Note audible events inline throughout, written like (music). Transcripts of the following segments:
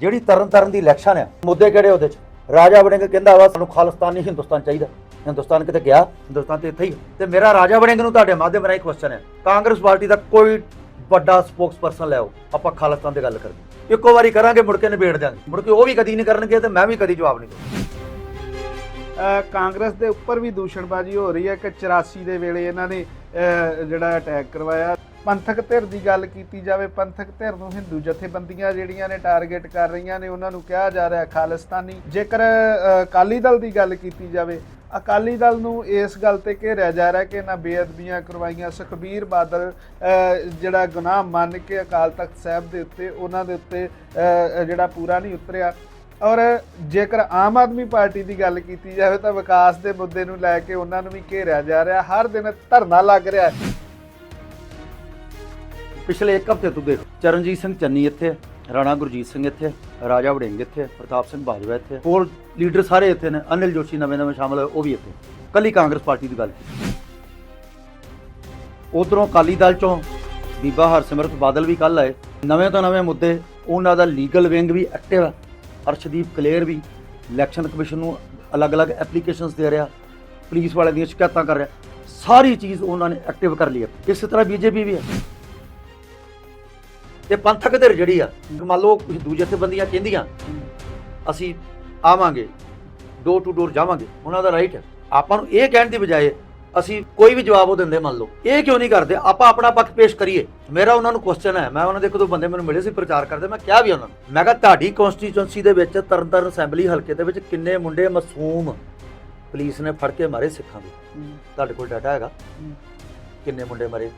ਜਿਹੜੀ ਤਰਨ ਤਰਨ ਦੀ ਇਲੈਕਸ਼ਨ ਆ, ਮੁੱਦੇ ਕਿਹੜੇ ਉਹਦੇ ਚ? ਰਾਜਾ ਵੜਿੰਗ ਕਹਿੰਦਾ ਵਾ, ਸਾਨੂੰ ਖਾਲਿਸਤਾਨੀ ਹਿੰਦੁਸਤਾਨ ਚਾਹੀਦਾ। ਹਿੰਦੁਸਤਾਨ ਕਿਤੇ ਗਿਆ, ਹਿੰਦੁਸਤਾਨ ਤੇ ਇੱਥੇ ਹੀ ਆ। ਤੇ ਮੇਰਾ ਰਾਜਾ ਵੜਿੰਗ ਨੂੰ ਤੁਹਾਡੇ ਮਾਧਿਅਮ ਰਾਹੀਂ ਕੁਐਸਚਨ ਹੈ ਕਾਂਗਰਸ ਪਾਰਟੀ ਦਾ ਕੋਈ ਵੱਡਾ ਸਪੋਕਸਪਰਸਨ ਲਿਆਓ ਆਪਾਂ ਖਾਲਿਸਤਾਨ ਦੀ ਗੱਲ ਕਰਦੇ ਇੱਕੋ ਵਾਰੀ ਕਰਾਂਗੇ, ਮੁੜ ਕੇ ਨਿਬੇੜ ਦਿਆਂਗੇ। ਮੁੜ ਕੇ ਉਹ ਵੀ ਕਦੀ ਨਹੀਂ ਕਰਨਗੇ ਤੇ ਮੈਂ ਵੀ ਕਦੀ ਜਵਾਬ ਨਹੀਂ ਦਊਂਗਾ ਕਾਂਗਰਸ ਦੇ ਉੱਪਰ ਵੀ ਦੂਸ਼ਣਬਾਜ਼ੀ ਹੋ ਰਹੀ ਹੈ ਕਿ 84 ਦੇ ਵੇਲੇ ਇਹਨਾਂ ਨੇ ਜਿਹੜਾ ਅਟੈਕ ਕਰਵਾਇਆ। ਪੰਥਕ ਧਿਰ ਦੀ ਗੱਲ ਕੀਤੀ ਜਾਵੇ, ਪੰਥਕ ਧਿਰ ਨੂੰ ਹਿੰਦੂ ਜਥੇਬੰਦੀਆਂ ਜਿਹੜੀਆਂ ਨੇ ਟਾਰਗੇਟ ਕਰ ਰਹੀਆਂ ਨੇ, ਉਹਨਾਂ ਨੂੰ ਕਿਹਾ ਜਾ ਰਿਹਾ ਖਾਲਿਸਤਾਨੀ। ਜੇਕਰ ਅਕਾਲੀ ਦਲ ਦੀ ਗੱਲ ਕੀਤੀ ਜਾਵੇ, ਅਕਾਲੀ ਦਲ ਨੂੰ ਇਸ ਗੱਲ ਤੇ ਘੇਰਿਆ ਜਾ ਰਿਹਾ ਕਿ ਇਹਨਾਂ ਬੇਅਦਬੀਆਂ ਕਰਵਾਈਆਂ। ਸੁਖਬੀਰ ਬਾਦਲ ਜਿਹੜਾ ਗੁਨਾਹ ਮੰਨ ਕੇ ਅਕਾਲ ਤਖਤ ਸਾਹਿਬ ਦੇ ਉੱਤੇ, ਉਹਨਾਂ ਦੇ ਉੱਤੇ ਜਿਹੜਾ ਪੂਰਾ ਨਹੀਂ ਉਤਰਿਆ। ਔਰ ਜੇਕਰ ਆਮ ਆਦਮੀ ਪਾਰਟੀ ਦੀ ਗੱਲ ਕੀਤੀ ਜਾਵੇ ਤਾਂ ਵਿਕਾਸ ਦੇ ਮੁੱਦੇ ਨੂੰ ਲੈ ਕੇ ਉਹਨਾਂ ਨੂੰ ਵੀ ਘੇਰਿਆ ਜਾ ਰਿਹਾ। ਹਰ ਦਿਨ ਧਰਨਾ ਲੱਗ ਰਿਹਾ ਹੈ। ਪਿਛਲੇ ਇੱਕ ਹਫ਼ਤੇ ਤੋਂ ਦੇਖੋ, ਚਰਨਜੀਤ ਸਿੰਘ ਚੰਨੀ ਇੱਥੇ, ਰਾਣਾ ਗੁਰਜੀਤ ਸਿੰਘ ਇੱਥੇ, ਰਾਜਾ ਵੜਿੰਗ ਇੱਥੇ, ਪ੍ਰਤਾਪ ਸਿੰਘ ਬਾਜਵਾ ਇੱਥੇ, ਹੋਰ ਲੀਡਰ ਸਾਰੇ ਇੱਥੇ ਨੇ, ਅਨਿਲ ਜੋਸ਼ੀ ਨਵੇਂ ਨਵੇਂ ਸ਼ਾਮਲ ਹੋਏ, ਉਹ ਵੀ ਇੱਥੇ। ਕੱਲੀ ਕਾਂਗਰਸ ਪਾਰਟੀ ਦੀ ਗੱਲ ਕੀਤੀ। ਉਧਰੋਂ ਅਕਾਲੀ ਦਲ ਚੋਂ ਬੀਬਾ ਹਰਸਿਮਰਤ ਬਾਦਲ ਵੀ ਕੱਲ ਆਏ। ਨਵੇਂ ਤੋਂ ਨਵੇਂ ਮੁੱਦੇ, ਉਹਨਾਂ ਦਾ ਲੀਗਲ ਵਿੰਗ ਵੀ ਐਕਟਿਵ ਹੈ ਅਰਸ਼ਦੀਪ ਕਲੇਰ ਵੀ ਇਲੈਕਸ਼ਨ ਕਮਿਸ਼ਨ ਨੂੰ ਅਲੱਗ-ਅਲੱਗ ਐਪਲੀਕੇਸ਼ਨਸ ਦੇ ਰਿਹਾ, ਪੁਲਿਸ ਵਾਲਿਆਂ ਦੀਆਂ ਸ਼ਿਕਾਇਤਾਂ ਕਰ ਰਿਹਾ। ਸਾਰੀ ਚੀਜ਼ ਉਹਨਾਂ ਨੇ ਐਕਟਿਵ ਕਰ ਲਈ ਹੈ ਇਸੇ ਤਰ੍ਹਾਂ ਬੀਜੇਪੀ ਵੀ ਹੈ। ਤੇ ਪੰਥਕ ਧਿਰ ਜਿਹੜੀ ਆ ਮੰਨ ਲਓ ਹਿੰਦੂ ਜਥੇਬੰਦੀਆਂ ਕਹਿੰਦੀਆਂ ਅਸੀਂ ਆਵਾਂਗੇ ਡੋਰ ਟੂ ਡੋਰ ਜਾਵਾਂਗੇ ਉਹਨਾਂ ਦਾ ਰਾਈਟ ਹੈ ਆਪਾਂ ਨੂੰ ਇਹ ਕਹਿਣ ਦੀ ਬਜਾਏ ਅਸੀਂ ਕੋਈ ਵੀ ਜਵਾਬ ਉਹ ਦਿੰਦੇ ਮੰਨ ਲਓ। ਇਹ ਕਿਉਂ ਨਹੀਂ ਕਰਦੇ? ਆਪਾਂ ਆਪਣਾ ਪੱਖ ਪੇਸ਼ ਕਰੀਏ। ਮੇਰਾ ਉਹਨਾਂ ਨੂੰ ਕੁਐਸਚਨ ਹੈ ਮੈਂ ਉਹਨਾਂ ਦੇ ਇੱਕ ਦੋ ਬੰਦੇ ਮੈਨੂੰ ਮਿਲੇ ਸੀ ਪ੍ਰਚਾਰ ਕਰਦੇ ਮੈਂ ਕਿਹਾ ਵੀ ਉਹਨਾਂ ਨੂੰ ਮੈਂ ਕਿਹਾ ਤੁਹਾਡੀ ਕਨਸਟੀਚੁਐਂਸੀ ਦੇ ਵਿੱਚ ਤਰਨਤਾਰਨ ਅਸੈਂਬਲੀ ਹਲਕੇ ਦੇ ਵਿੱਚ ਕਿੰਨੇ ਮੁੰਡੇ ਮਾਸੂਮ ਪੁਲਿਸ ਨੇ ਫੜ ਕੇ ਮਾਰੇ ਸਿੱਖਾਂ ਦੇ? ਤੁਹਾਡੇ ਕੋਲ ਡਾਟਾ ਹੈਗਾ? ਕਿੰਨੇ ਮੁੰਡੇ ਮਰੇ?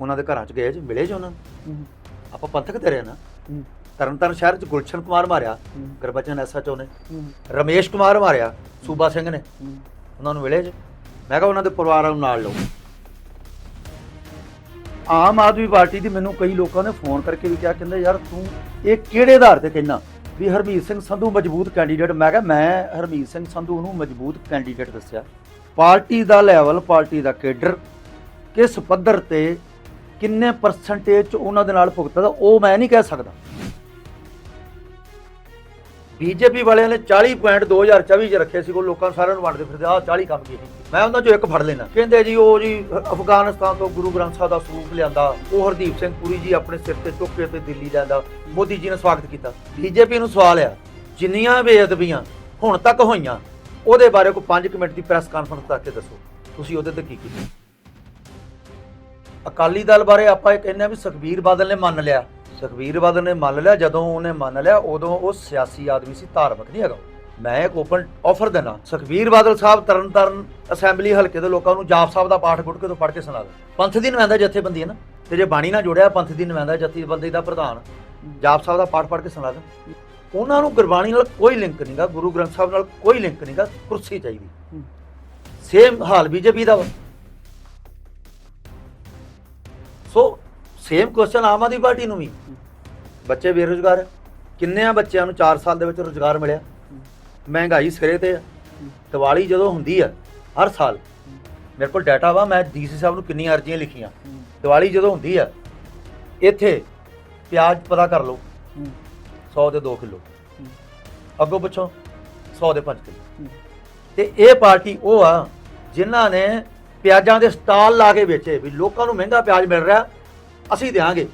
ਉਹਨਾਂ ਦੇ ਘਰਾਂ 'ਚ ਗਏ ਜੀ ਮਿਲੇ ਜੀ ਉਹਨਾਂ ਨੂੰ? ਆਪਾਂ ਪੰਥਕ ਧਿਰ ਆ ਨਾ। ਤਰਨਤਾਰਨ ਸ਼ਹਿਰ 'ਚ ਗੁਲਸ਼ਨ ਕੁਮਾਰ ਮਾਰਿਆ ਗੁਰਬਚਨ ਐਸਐਚਓ ਨੇ। ਰਮੇਸ਼ ਕੁਮਾਰ ਮਾਰਿਆ ਸੂਬਾ ਸਿੰਘ ਨੇ। ਉਹਨਾਂ ਨੂੰ ਮਿਲੇ ਜੇ। ਮੈਂ ਕਿਹਾ ਉਹਨਾਂ ਦੇ ਪਰਿਵਾਰਾਂ ਨੂੰ ਨਾਲ ਲਓ। ਆਮ ਆਦਮੀ ਪਾਰਟੀ ਦੀ ਮੈਨੂੰ ਕਈ ਲੋਕਾਂ ਨੇ ਫੋਨ ਕਰਕੇ ਵੀ ਕਿਹਾ ਕਹਿੰਦੇ ਯਾਰ ਤੂੰ ਇਹ ਕਿਹੜੇ ਆਧਾਰ ਤੇ ਕਹਿਣਾ ਵੀ ਹਰਮੀਤ ਸਿੰਘ ਸੰਧੂ ਮਜ਼ਬੂਤ ਕੈਂਡੀਡੇਟ ਮੈਂ ਕਿਹਾ ਮੈਂ ਹਰਮੀਤ ਸਿੰਘ ਸੰਧੂ ਨੂੰ ਮਜ਼ਬੂਤ ਕੈਂਡੀਡੇਟ ਦੱਸਿਆ। ਪਾਰਟੀ ਦਾ ਲੈਵਲ ਪਾਰਟੀ ਦਾ ਕੇਡਰ ਕਿਸ ਪੱਧਰ ਤੇ ਕਿੰਨੇ ਪਰਸੈਂਟੇਜ ਚ ਉਹਨਾਂ ਦੇ ਨਾਲ ਭੁਗਤਦਾ, ਉਹ ਮੈਂ ਨਹੀਂ ਕਹਿ ਸਕਦਾ। ਬੀਜੇਪੀ ਵਾਲਿਆਂ ਨੇ 40 ਪੁਆਇੰਟ 2024 ਚ ਰੱਖੇ ਸੀ, ਉਹ ਲੋਕਾਂ ਨੂੰ ਸਾਰਿਆਂ ਨੂੰ ਵੰਡਦੇ ਫਿਰਦੇ, ਆਹ 40 ਕੰਮ ਕੀਤੇ। ਮੈਂ ਉਹਨਾਂ ਚੋਂ ਇੱਕ ਫੜ ਲੈਣਾ ਕਹਿੰਦੇ ਜੀ, ਉਹ ਜੀ, ਅਫਗਾਨਿਸਤਾਨ ਤੋਂ ਗੁਰੂ ਗ੍ਰੰਥ ਸਾਹਿਬ ਦਾ ਸਰੂਪ ਲਿਆਂਦਾ, ਉਹ ਹਰਦੀਪ ਸਿੰਘ ਪੁਰੀ ਜੀ ਆਪਣੇ ਸਿਰ ਤੇ ਚੁੱਕ ਕੇ ਤੇ ਦਿੱਲੀ ਲਿਆਂਦਾ, ਮੋਦੀ ਜੀ ਨੇ ਸਵਾਗਤ ਕੀਤਾ। ਬੀਜੇਪੀ ਨੂੰ ਸਵਾਲ ਆ, ਜਿੰਨੀਆਂ ਬੇਅਦਬੀਆਂ ਹੁਣ ਤੱਕ ਹੋਈਆਂ, ਉਹਦੇ ਬਾਰੇ ਕੋਈ 5 ਮਿੰਟ ਦੀ ਪ੍ਰੈਸ ਕਾਨਫਰੰਸ ਕਰਕੇ ਦੱਸੋ। ਤੁਸੀਂ ਉਹਦੇ ਤੇ ਕੀ ਕੀਤਾ? ਅਕਾਲੀ ਦਲ ਬਾਰੇ ਆਪਾਂ ਇਹ ਕਹਿੰਦੇ ਆ ਵੀ ਸੁਖਬੀਰ ਬਾਦਲ ਨੇ ਮੰਨ ਲਿਆ। ਸੁਖਬੀਰ ਬਾਦਲ ਨੇ ਮੰਨ ਲਿਆ ਜਦੋਂ ਉਹਨੇ ਮੰਨ ਲਿਆ ਉਦੋਂ ਉਹ ਸਿਆਸੀ ਆਦਮੀ ਸੀ ਧਾਰਮਿਕ ਨਹੀਂ ਹੈਗਾ ਮੈਂ ਇੱਕ ਓਪਨ ਆਫਰ ਦੇਣਾ ਸੁਖਬੀਰ ਬਾਦਲ ਸਾਹਿਬ ਤਰਨਤਾਰਨ ਅਸੈਂਬਲੀ ਹਲਕੇ ਦੇ ਲੋਕਾਂ ਨੂੰ ਜਾਪ ਸਾਹਿਬ ਦਾ ਪਾਠ ਗੁਟਕੇ ਤੋਂ ਪੜ੍ਹ ਕੇ ਸੁਣਾ ਦੇ ਪੰਥ ਦੀ ਨੁਮਾਇੰਦਾ ਜਥੇਬੰਦੀ ਹੈ ਨਾ ਤੇ ਜੇ ਬਾਣੀ ਨਾਲ ਜੋੜਿਆ ਪੰਥ ਦੀ ਨੁਮਾਇੰਦਾ ਜਥੇਬੰਦੀ ਦਾ ਪ੍ਰਧਾਨ ਜਾਪ ਸਾਹਿਬ ਦਾ ਪਾਠ ਪੜ੍ਹ ਕੇ ਸੁਣਾ ਦੇ ਉਹਨਾਂ ਨੂੰ ਗੁਰਬਾਣੀ ਨਾਲ ਕੋਈ ਲਿੰਕ ਨਹੀਂਗਾ ਗੁਰੂ ਗ੍ਰੰਥ ਸਾਹਿਬ ਨਾਲ ਕੋਈ ਲਿੰਕ ਨਹੀਂਗਾ ਕੁਰਸੀ ਚਾਹੀਦੀ। ਸੇਮ ਹਾਲ ਬੀਜੇਪੀ ਦਾ ਵਾ। So same question Aam Aadmi party ਨੂੰ ਵੀ। ਬੱਚੇ ਬੇਰੁਜ਼ਗਾਰ ਹੈ। ਕਿੰਨੇ ਆ ਬੱਚਿਆਂ ਨੂੰ 4 ਸਾਲ ਦੇ ਵਿੱਚ ਰੁਜ਼ਗਾਰ ਮਿਲਿਆ? ਮਹਿੰਗਾਈ ਸਿਰੇ ਤੇ ਆ ਦੀਵਾਲੀ ਜਦੋਂ ਹੁੰਦੀ ਆ ਹਰ ਸਾਲ। ਮੇਰੇ ਕੋਲ ਡਾਟਾ ਵਾ, ਮੈਂ ਡੀਸੀ ਸਾਹਿਬ ਨੂੰ ਕਿੰਨੀਆਂ ਅਰਜ਼ੀਆਂ ਲਿਖੀਆਂ। ਦੀਵਾਲੀ ਜਦੋਂ ਹੁੰਦੀ ਆ ਇੱਥੇ ਪਿਆਜ਼ ਪਤਾ ਕਰ ਲਓ। 100 ਦੇ 2 ਕਿਲੋ। ਅੱਗੋਂ ਪੁੱਛੋ 100 ਦੇ 5 ਕਿਲੋ। ਤੇ ਇਹ ਪਾਰਟੀ ਉਹ ਆ, ਜਿਨ੍ਹਾਂ ਨੇ ਪਿਆਜ਼ਾਂ ਦੇ ਸਟਾਲ ਲਾ ਕੇ ਵੇਚੇ ਵੀ ਲੋਕਾਂ ਨੂੰ ਮਹਿੰਗਾ ਪਿਆਜ਼ ਮਿਲ ਰਿਹਾ, ਅਸੀਂ ਦੇਾਂਗੇ ਇੱਕ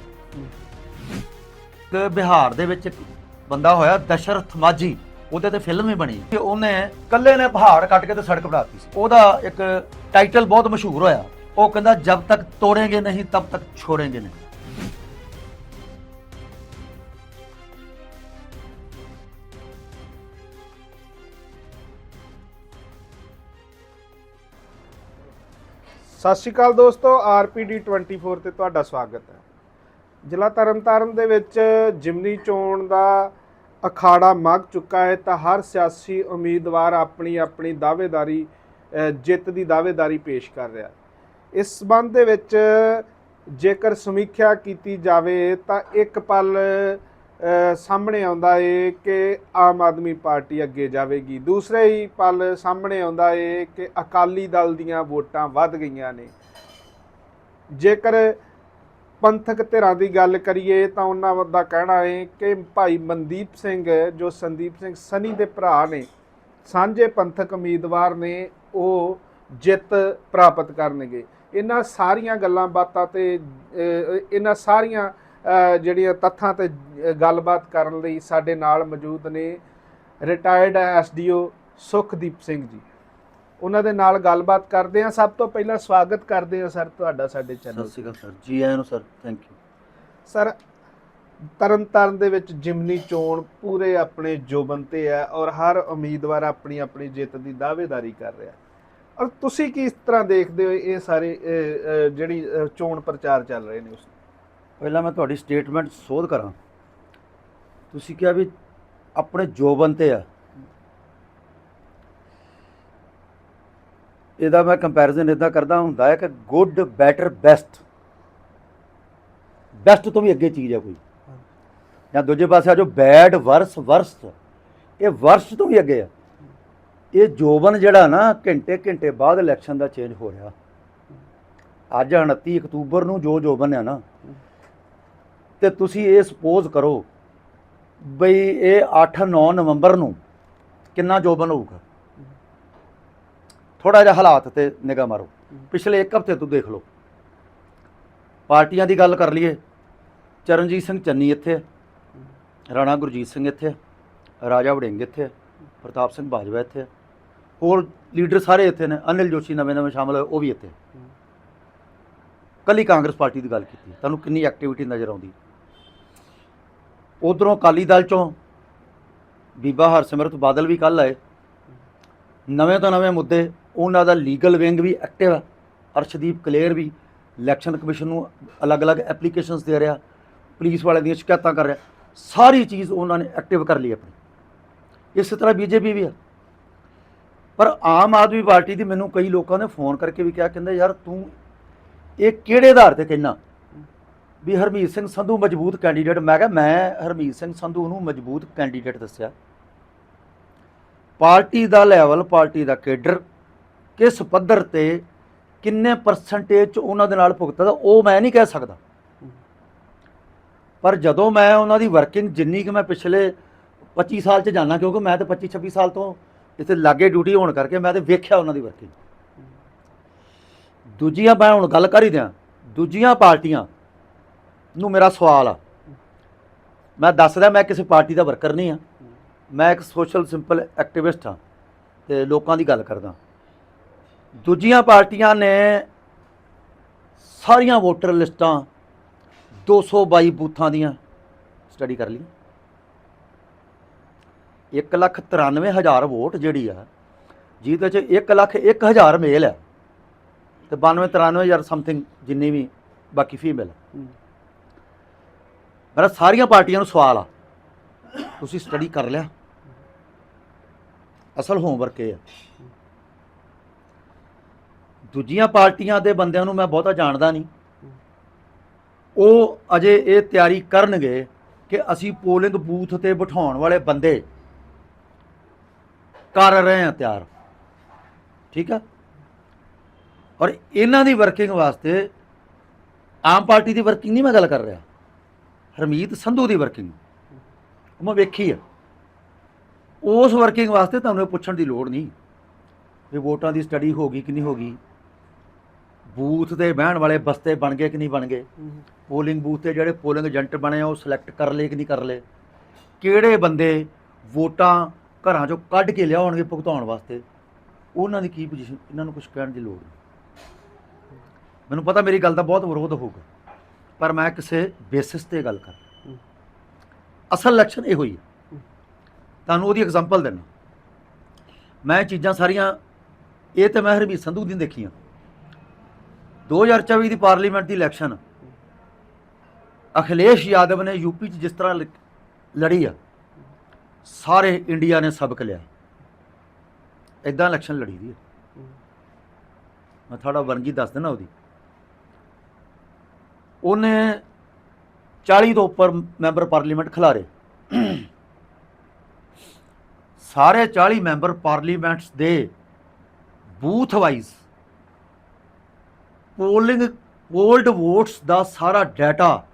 ਬਿਹਾਰ ਦੇ ਵਿੱਚ ਇੱਕ ਬੰਦਾ ਹੋਇਆ ਦਸ਼ਰਥ ਮਾਝੀ, ਉਹਦੇ ਤੇ ਫਿਲਮ ਵੀ ਬਣੀ। ਤੇ ਉਹਨੇ ਕੱਲੇ ਨੇ ਪਹਾੜ ਕੱਟ ਕੇ ਤੇ ਸੜਕ ਬਣਾਤੀ ਸੀ। ਉਹਦਾ ਇੱਕ ਟਾਈਟਲ ਬਹੁਤ ਮਸ਼ਹੂਰ ਹੋਇਆ। ਉਹ ਕਹਿੰਦਾ, ਜਬ ਤੱਕ ਤੋੜेंगे ਨਹੀਂ, ਤਬ ਤੱਕ ਛੋੜेंगे ਨਹੀਂ। ਸਤਿ ਸ਼੍ਰੀ ਅਕਾਲ ਦੋਸਤੋ, ਆਰਪੀਡੀ 24 ਤੇ ਤੁਹਾਡਾ ਸਵਾਗਤ ਹੈ। ਜ਼ਿਲ੍ਹਾ ਤਰਨਤਾਰਨ ਦੇ ਵਿੱਚ ਜਿਮਨੀ ਚੋਣ ਦਾ ਅਖਾੜਾ ਮੱਗ ਚੁੱਕਾ ਹੈ ਤਾਂ ਹਰ ਸਿਆਸੀ ਉਮੀਦਵਾਰ ਆਪਣੀ ਆਪਣੀ ਦਾਅਵੇਦਾਰੀ ਜਿੱਤ ਦੀ ਦਾਅਵੇਦਾਰੀ ਪੇਸ਼ ਕਰ ਰਿਹਾ ਇਸ ਸੰਬੰਧ ਦੇ ਵਿੱਚ ਜੇਕਰ ਸਮੀਖਿਆ ਕੀਤੀ ਜਾਵੇ ਤਾਂ ਇੱਕ ਪਲ ਸਾਹਮਣੇ ਆਉਂਦਾ ਏ ਕਿ ਆਮ ਆਦਮੀ ਪਾਰਟੀ ਅੱਗੇ ਜਾਵੇਗੀ। ਦੂਸਰੇ ਹੀ ਪਲ ਸਾਹਮਣੇ ਆਉਂਦਾ ਏ ਕਿ ਅਕਾਲੀ ਦਲ ਦੀਆਂ ਵੋਟਾਂ ਵੱਧ ਗਈਆਂ ਨੇ। ਜੇਕਰ ਪੰਥਕ ਧਿਰਾਂ ਦੀ ਗੱਲ ਕਰੀਏ ਤਾਂ ਉਹਨਾਂ ਦਾ ਕਹਿਣਾ ਹੈ ਕਿ ਭਾਈ ਮਨਦੀਪ ਸਿੰਘ, ਜੋ ਸੰਦੀਪ ਸਿੰਘ ਸਨੀ ਦੇ ਭਰਾ ਨੇ, ਸਾਂਝੇ ਪੰਥਕ ਉਮੀਦਵਾਰ ਨੇ, ਉਹ ਜਿੱਤ ਪ੍ਰਾਪਤ ਕਰਨਗੇ। ਇਹਨਾਂ ਸਾਰੀਆਂ ਗੱਲਾਂ ਬਾਤਾਂ ਤੇ ਇਹਨਾਂ ਸਾਰੀਆਂ ਜਿਹੜੀਆਂ ਤੱਥਾਂ ਤੇ ਗੱਲਬਾਤ ਕਰਨ ਲਈ ਸਾਡੇ ਨਾਲ ਮੌਜੂਦ ਨੇ ਰਿਟਾਇਰਡ ਐਸਡੀਓ ਸੁਖਦੀਪ ਸਿੰਘ ਜੀ। ਉਹਨਾਂ ਦੇ ਨਾਲ ਗੱਲਬਾਤ ਕਰਦੇ ਹਾਂ। ਸਭ ਤੋਂ ਪਹਿਲਾਂ ਸਵਾਗਤ ਕਰਦੇ ਹਾਂ ਸਰ ਤੁਹਾਡਾ ਸਾਡੇ ਚੈਨਲ ਸਤਿ ਸ਼੍ਰੀ ਅਕਾਲ ਸਰ। ਜੀ ਆਇਆਂ ਨੂੰ sir thank you sir Tarn Taran ਦੇ ਵਿੱਚ ਜਿਮਨੀ ਚੋਣ ਪੂਰੇ ਆਪਣੇ ਜੋਬਨ ਤੇ ਹੈ ਔਰ ਹਰ ਉਮੀਦਵਾਰ ਆਪਣੀ ਆਪਣੀ ਜਿੱਤ ਦੀ ਦਾਅਵੇਦਾਰੀ ਕਰ ਰਿਹਾ। ਔਰ ਤੁਸੀਂ ਕਿਸ ਤਰ੍ਹਾਂ ਦੇਖਦੇ ਹੋ ਇਹ ਸਾਰੇ ਜਿਹੜੀ ਚੋਣ ਪ੍ਰਚਾਰ ਚੱਲ ਰਹੇ ਨੇ ਉਸ ਪਹਿਲਾਂ ਮੈਂ ਤੁਹਾਡੀ ਸਟੇਟਮੈਂਟ ਸੋਧ ਕਰਾਂ। ਤੁਸੀਂ ਕਿਹਾ ਵੀ ਆਪਣੇ ਜੋਬਨ ਤੇ ਆ, ਇਹਦਾ ਮੈਂ ਕੰਪੈਰੀਜ਼ਨ ਇਦਾਂ ਕਰਦਾ ਹੁੰਦਾ ਹੈ ਕਿ ਗੁੱਡ ਬੈਟਰ ਬੈਸਟ ਬੈਸਟ ਤੋਂ ਵੀ ਅੱਗੇ ਚੀਜ਼ ਹੈ ਕੋਈ। ਜਾਂ ਦੂਜੇ ਪਾਸੇ ਆ ਜੋ ਬੈਡ ਵਰਸ ਵਰਸ ਇਹ ਵਰਸ ਤੋਂ ਵੀ ਅੱਗੇ ਆ। ਇਹ ਜੋਬਨ ਜਿਹੜਾ ਨਾ, ਘੰਟੇ ਘੰਟੇ ਬਾਅਦ ਇਲੈਕਸ਼ਨ ਦਾ ਚੇਂਜ ਹੋ ਰਿਹਾ। ਅੱਜ 29 ਅਕਤੂਬਰ ਨੂੰ ਜੋ ਜੋਬਨ ਆ ਨਾ ਤੇ ਤੁਸੀਂ ਇਹ ਸਪੋਜ਼ ਕਰੋ ਬਈ ਇਹ 8-9 ਨਵੰਬਰ ਨੂੰ ਕਿੰਨਾ ਜੋਬਨ ਹੋਊਗਾ ਥੋੜਾ ਜਿਹਾ ਹਾਲਾਤ ਤੇ ਨਿਗਾਹ ਮਾਰੋ। ਪਿਛਲੇ ਇੱਕ ਹਫ਼ਤੇ ਤੋਂ ਦੇਖ ਲਓ। ਪਾਰਟੀਆਂ ਦੀ ਗੱਲ ਕਰ ਲਈਏ। ਚਰਨਜੀਤ ਸਿੰਘ ਚੰਨੀ ਇੱਥੇ ਰਾਣਾ ਗੁਰਜੀਤ ਸਿੰਘ ਇੱਥੇ ਰਾਜਾ ਵੜਿੰਗ ਇੱਥੇ ਪ੍ਰਤਾਪ ਸਿੰਘ ਬਾਜਵਾ ਇੱਥੇ ਹੋਰ ਲੀਡਰ ਸਾਰੇ ਇੱਥੇ ਨੇ, ਅਨਿਲ ਜੋਸ਼ੀ ਨਵੇਂ ਨਵੇਂ ਸ਼ਾਮਲ ਹੋਏ, ਉਹ ਵੀ ਇੱਥੇ ਹੈ। ਕੱਲੀ ਕਾਂਗਰਸ ਪਾਰਟੀ ਦੀ ਗੱਲ ਕੀਤੀ। ਤੁਹਾਨੂੰ ਕਿੰਨੀ ਐਕਟੀਵਿਟੀ ਨਜ਼ਰ ਆਉਂਦੀ? ਉਧਰੋਂ ਅਕਾਲੀ ਦਲ ਚੋਂ ਬੀਬਾ ਹਰਸਿਮਰਤ ਬਾਦਲ ਵੀ ਕੱਲ ਆਏ। ਨਵੇਂ ਤੋਂ ਨਵੇਂ ਮੁੱਦੇ, ਉਹਨਾਂ ਦਾ ਲੀਗਲ ਵਿੰਗ ਵੀ ਐਕਟਿਵ ਹੈ ਅਰਸ਼ਦੀਪ ਕਲੇਰ ਵੀ ਇਲੈਕਸ਼ਨ ਕਮਿਸ਼ਨ ਨੂੰ ਅਲੱਗ-ਅਲੱਗ ਐਪਲੀਕੇਸ਼ਨਸ ਦੇ ਰਿਹਾ, ਪੁਲਿਸ ਵਾਲਿਆਂ ਦੀਆਂ ਸ਼ਿਕਾਇਤਾਂ ਕਰ ਰਿਹਾ। ਸਾਰੀ ਚੀਜ਼ ਉਹਨਾਂ ਨੇ ਐਕਟਿਵ ਕਰ ਲਈ ਆਪਣੀ। ਇਸੇ ਤਰ੍ਹਾਂ ਬੀਜੇਪੀ ਵੀ ਆ। ਪਰ ਆਮ ਆਦਮੀ ਪਾਰਟੀ ਦੀ ਮੈਨੂੰ ਕਈ ਲੋਕਾਂ ਨੇ ਫੋਨ ਕਰਕੇ ਵੀ ਕਿਹਾ, ਕਹਿੰਦੇ ਯਾਰ ਤੂੰ ਇਹ ਕਿਹੜੇ ਆਧਾਰ ਤੇ ਕਹਿਣਾ ਵੀ ਹਰਮੀਤ ਸਿੰਘ ਸੰਧੂ ਮਜ਼ਬੂਤ ਕੈਂਡੀਡੇਟ ਮੈਂ ਕਿਹਾ ਮੈਂ ਹਰਮੀਤ ਸਿੰਘ ਸੰਧੂ ਨੂੰ ਮਜ਼ਬੂਤ ਕੈਂਡੀਡੇਟ ਦੱਸਿਆ। ਪਾਰਟੀ ਦਾ ਲੈਵਲ ਪਾਰਟੀ ਦਾ ਕੇਡਰ ਕਿਸ ਪੱਧਰ ਤੇ ਕਿੰਨੇ ਪਰਸੈਂਟੇਜ ਚ ਉਹਨਾਂ ਦੇ ਨਾਲ ਭੁਗਤਦਾ, ਉਹ ਮੈਂ ਨਹੀਂ ਕਹਿ ਸਕਦਾ। ਪਰ ਜਦੋਂ ਮੈਂ ਉਹਨਾਂ ਦੀ ਵਰਕਿੰਗ ਜਿੰਨੀ ਕਿ ਮੈਂ ਪਿਛਲੇ 25 ਸਾਲ ਚ ਜਾਣਾ ਕਿਉਂਕਿ ਮੈਂ ਤਾਂ 25 26 ਸਾਲ ਤੋਂ ਇੱਥੇ ਲਾਗੇ ਡਿਊਟੀ ਹੋਣ ਕਰਕੇ ਮੈਂ ਤੇ ਵੇਖਿਆ ਉਹਨਾਂ ਦੀ ਵਰਕਿੰਗ ਦੂਜੀਆਂ, ਮੈਂ ਹੁਣ ਗੱਲ ਕਰ ਹੀ ਦਿਆਂ, ਦੂਜੀਆਂ ਪਾਰਟੀਆਂ ਨੂੰ ਮੇਰਾ ਸਵਾਲ ਆ। ਮੈਂ ਦੱਸਦਾ ਮੈਂ ਕਿਸੇ ਪਾਰਟੀ ਦਾ ਵਰਕਰ ਨਹੀਂ ਆ। ਮੈਂ ਇੱਕ ਸੋਸ਼ਲ ਸਿੰਪਲ ਐਕਟਿਵਿਸਟ ਹਾਂ ਤੇ ਲੋਕਾਂ ਦੀ ਗੱਲ ਕਰਦਾ। ਦੂਜੀਆਂ ਪਾਰਟੀਆਂ ਨੇ ਸਾਰੀਆਂ ਵੋਟਰ ਲਿਸਟਾਂ 222 ਬੂਥਾਂ ਦੀਆਂ ਸਟੱਡੀ ਕਰ ਲਈ 193000 ਵੋਟ ਜਿਹੜੀ ਆ, ਜਿਹਦੇ ਚ 1 ਲੱਖ 1000 ਮੇਲ ਹੈ ਤੇ 92 93000 ਸਮਥਿੰਗ ਜਿੰਨੀ ਵੀ ਬਾਕੀ ਫੀਮੇਲ ਮੇਰਾ ਸਾਰੀਆਂ ਪਾਰਟੀਆਂ ਨੂੰ ਸਵਾਲ ਆ। ਤੁਸੀਂ ਸਟੱਡੀ ਕਰ ਲਿਆ। ਅਸਲ ਹੋਮਵਰਕ ਇਹ ਆ। ਦੂਜੀਆਂ ਪਾਰਟੀਆਂ ਦੇ ਬੰਦਿਆਂ ਨੂੰ ਮੈਂ ਬਹੁਤਾ ਜਾਣਦਾ ਨਹੀਂ। ਉਹ ਅਜੇ ਇਹ ਤਿਆਰੀ ਕਰਨਗੇ ਕਿ ਅਸੀਂ ਪੋਲਿੰਗ ਬੂਥ ਤੇ ਬਿਠਾਉਣ ਵਾਲੇ ਬੰਦੇ ਕਰ ਰਹੇ ਹਾਂ ਤਿਆਰ। ਠੀਕ ਆ? ਔਰ ਇਹਨਾਂ ਦੀ ਵਰਕਿੰਗ ਵਾਸਤੇ ਆਮ ਪਾਰਟੀ ਦੀ ਵਰਕਿੰਗ ਨਹੀਂ ਮੈਂ ਗੱਲ ਕਰ ਰਿਹਾ। ਹਰਮੀਤ ਸੰਧੂ ਦੀ ਵਰਕਿੰਗ ਉਹ ਮੈਂ ਵੇਖੀ ਆ। ਉਸ ਵਰਕਿੰਗ ਵਾਸਤੇ ਤੁਹਾਨੂੰ ਇਹ ਪੁੱਛਣ ਦੀ ਲੋੜ ਨਹੀਂ। ਵੀ ਵੋਟਾਂ ਦੀ ਸਟੱਡੀ ਹੋ ਗਈ ਕਿ ਨਹੀਂ ਹੋ ਗਈ? ਬੂਥ ਤੇ ਬਹਿਣ ਵਾਲੇ ਬਸਤੇ ਬਣ ਗਏ ਕਿ ਨਹੀਂ ਬਣ ਗਏ? ਪੋਲਿੰਗ ਬੂਥ ਤੇ ਜਿਹੜੇ ਪੋਲਿੰਗ ਏਜੰਟ ਬਣੇ ਆ, ਉਹ ਸਿਲੈਕਟ ਕਰ ਲਏ ਕਿ ਨਹੀਂ ਕਰ ਲਏ? ਕਿਹੜੇ ਬੰਦੇ ਵੋਟਾਂ ਘਰਾਂ ਚੋਂ ਕੱਢ ਕੇ ਲਿਆਉਣਗੇ ਭੁਗਤਾਉਣ ਵਾਸਤੇ? ਉਹਨਾਂ ਦੀ ਕੀ ਪੋਜੀਸ਼ਨ ਇਹਨਾਂ ਨੂੰ ਕੁਝ ਕਹਿਣ ਦੀ ਲੋੜ ਨਹੀਂ। ਮੈਨੂੰ ਪਤਾ ਮੇਰੀ ਗੱਲ ਦਾ ਬਹੁਤ ਵਿਰੋਧ ਹੋਊਗਾ। ਪਰ ਮੈਂ ਕਿਸੇ ਬੇਸਿਸ ਤੇ ਗੱਲ ਕਰ ਰਿਹਾ। ਅਸਲ ਇਲੈਕਸ਼ਨ ਇਹੋ ਹੀ ਹੈ ਤੁਹਾਨੂੰ ਉਹਦੀ ਐਗਜ਼ਾਮਪਲ ਦਿੰਦਾ। ਮੈਂ ਇਹ ਚੀਜ਼ਾਂ ਸਾਰੀਆਂ, ਇਹ ਤੇ ਮੈਂ ਹਰਮੀਤ ਸੰਧੂ ਦੀ ਦੇਖੀਆਂ 2024 ਦੀ ਪਾਰਲੀਮੈਂਟ ਦੀ ਇਲੈਕਸ਼ਨ ਅਖਿਲੇਸ਼ ਯਾਦਵ ਨੇ ਯੂਪੀ 'ਚ ਜਿਸ ਤਰ੍ਹਾਂ ਲ- ਲੜੀ ਆ, ਸਾਰੇ ਇੰਡੀਆ ਨੇ ਸਬਕ ਲਿਆ। ਇਦਾਂ ਇਲੈਕਸ਼ਨ ਲੜੀ ਦੀ ਹੈ ਮੈਂ ਥੋੜਾ ਵਰਗੀ ਦੱਸ ਦੇਣਾ ਉਹਦੀ। ਉਹਨੇ 40 ਤੋਂ ਉੱਪਰ ਮੈਂਬਰ ਪਾਰਲੀਮੈਂਟ ਖਿਲਾਰੇ। ਸਾਰੇ 40 ਮੈਂਬਰ ਪਾਰਲੀਮੈਂਟਸ ਦੇ booth wise polling polled votes ਦਾ ਸਾਰਾ ਡਾਟਾ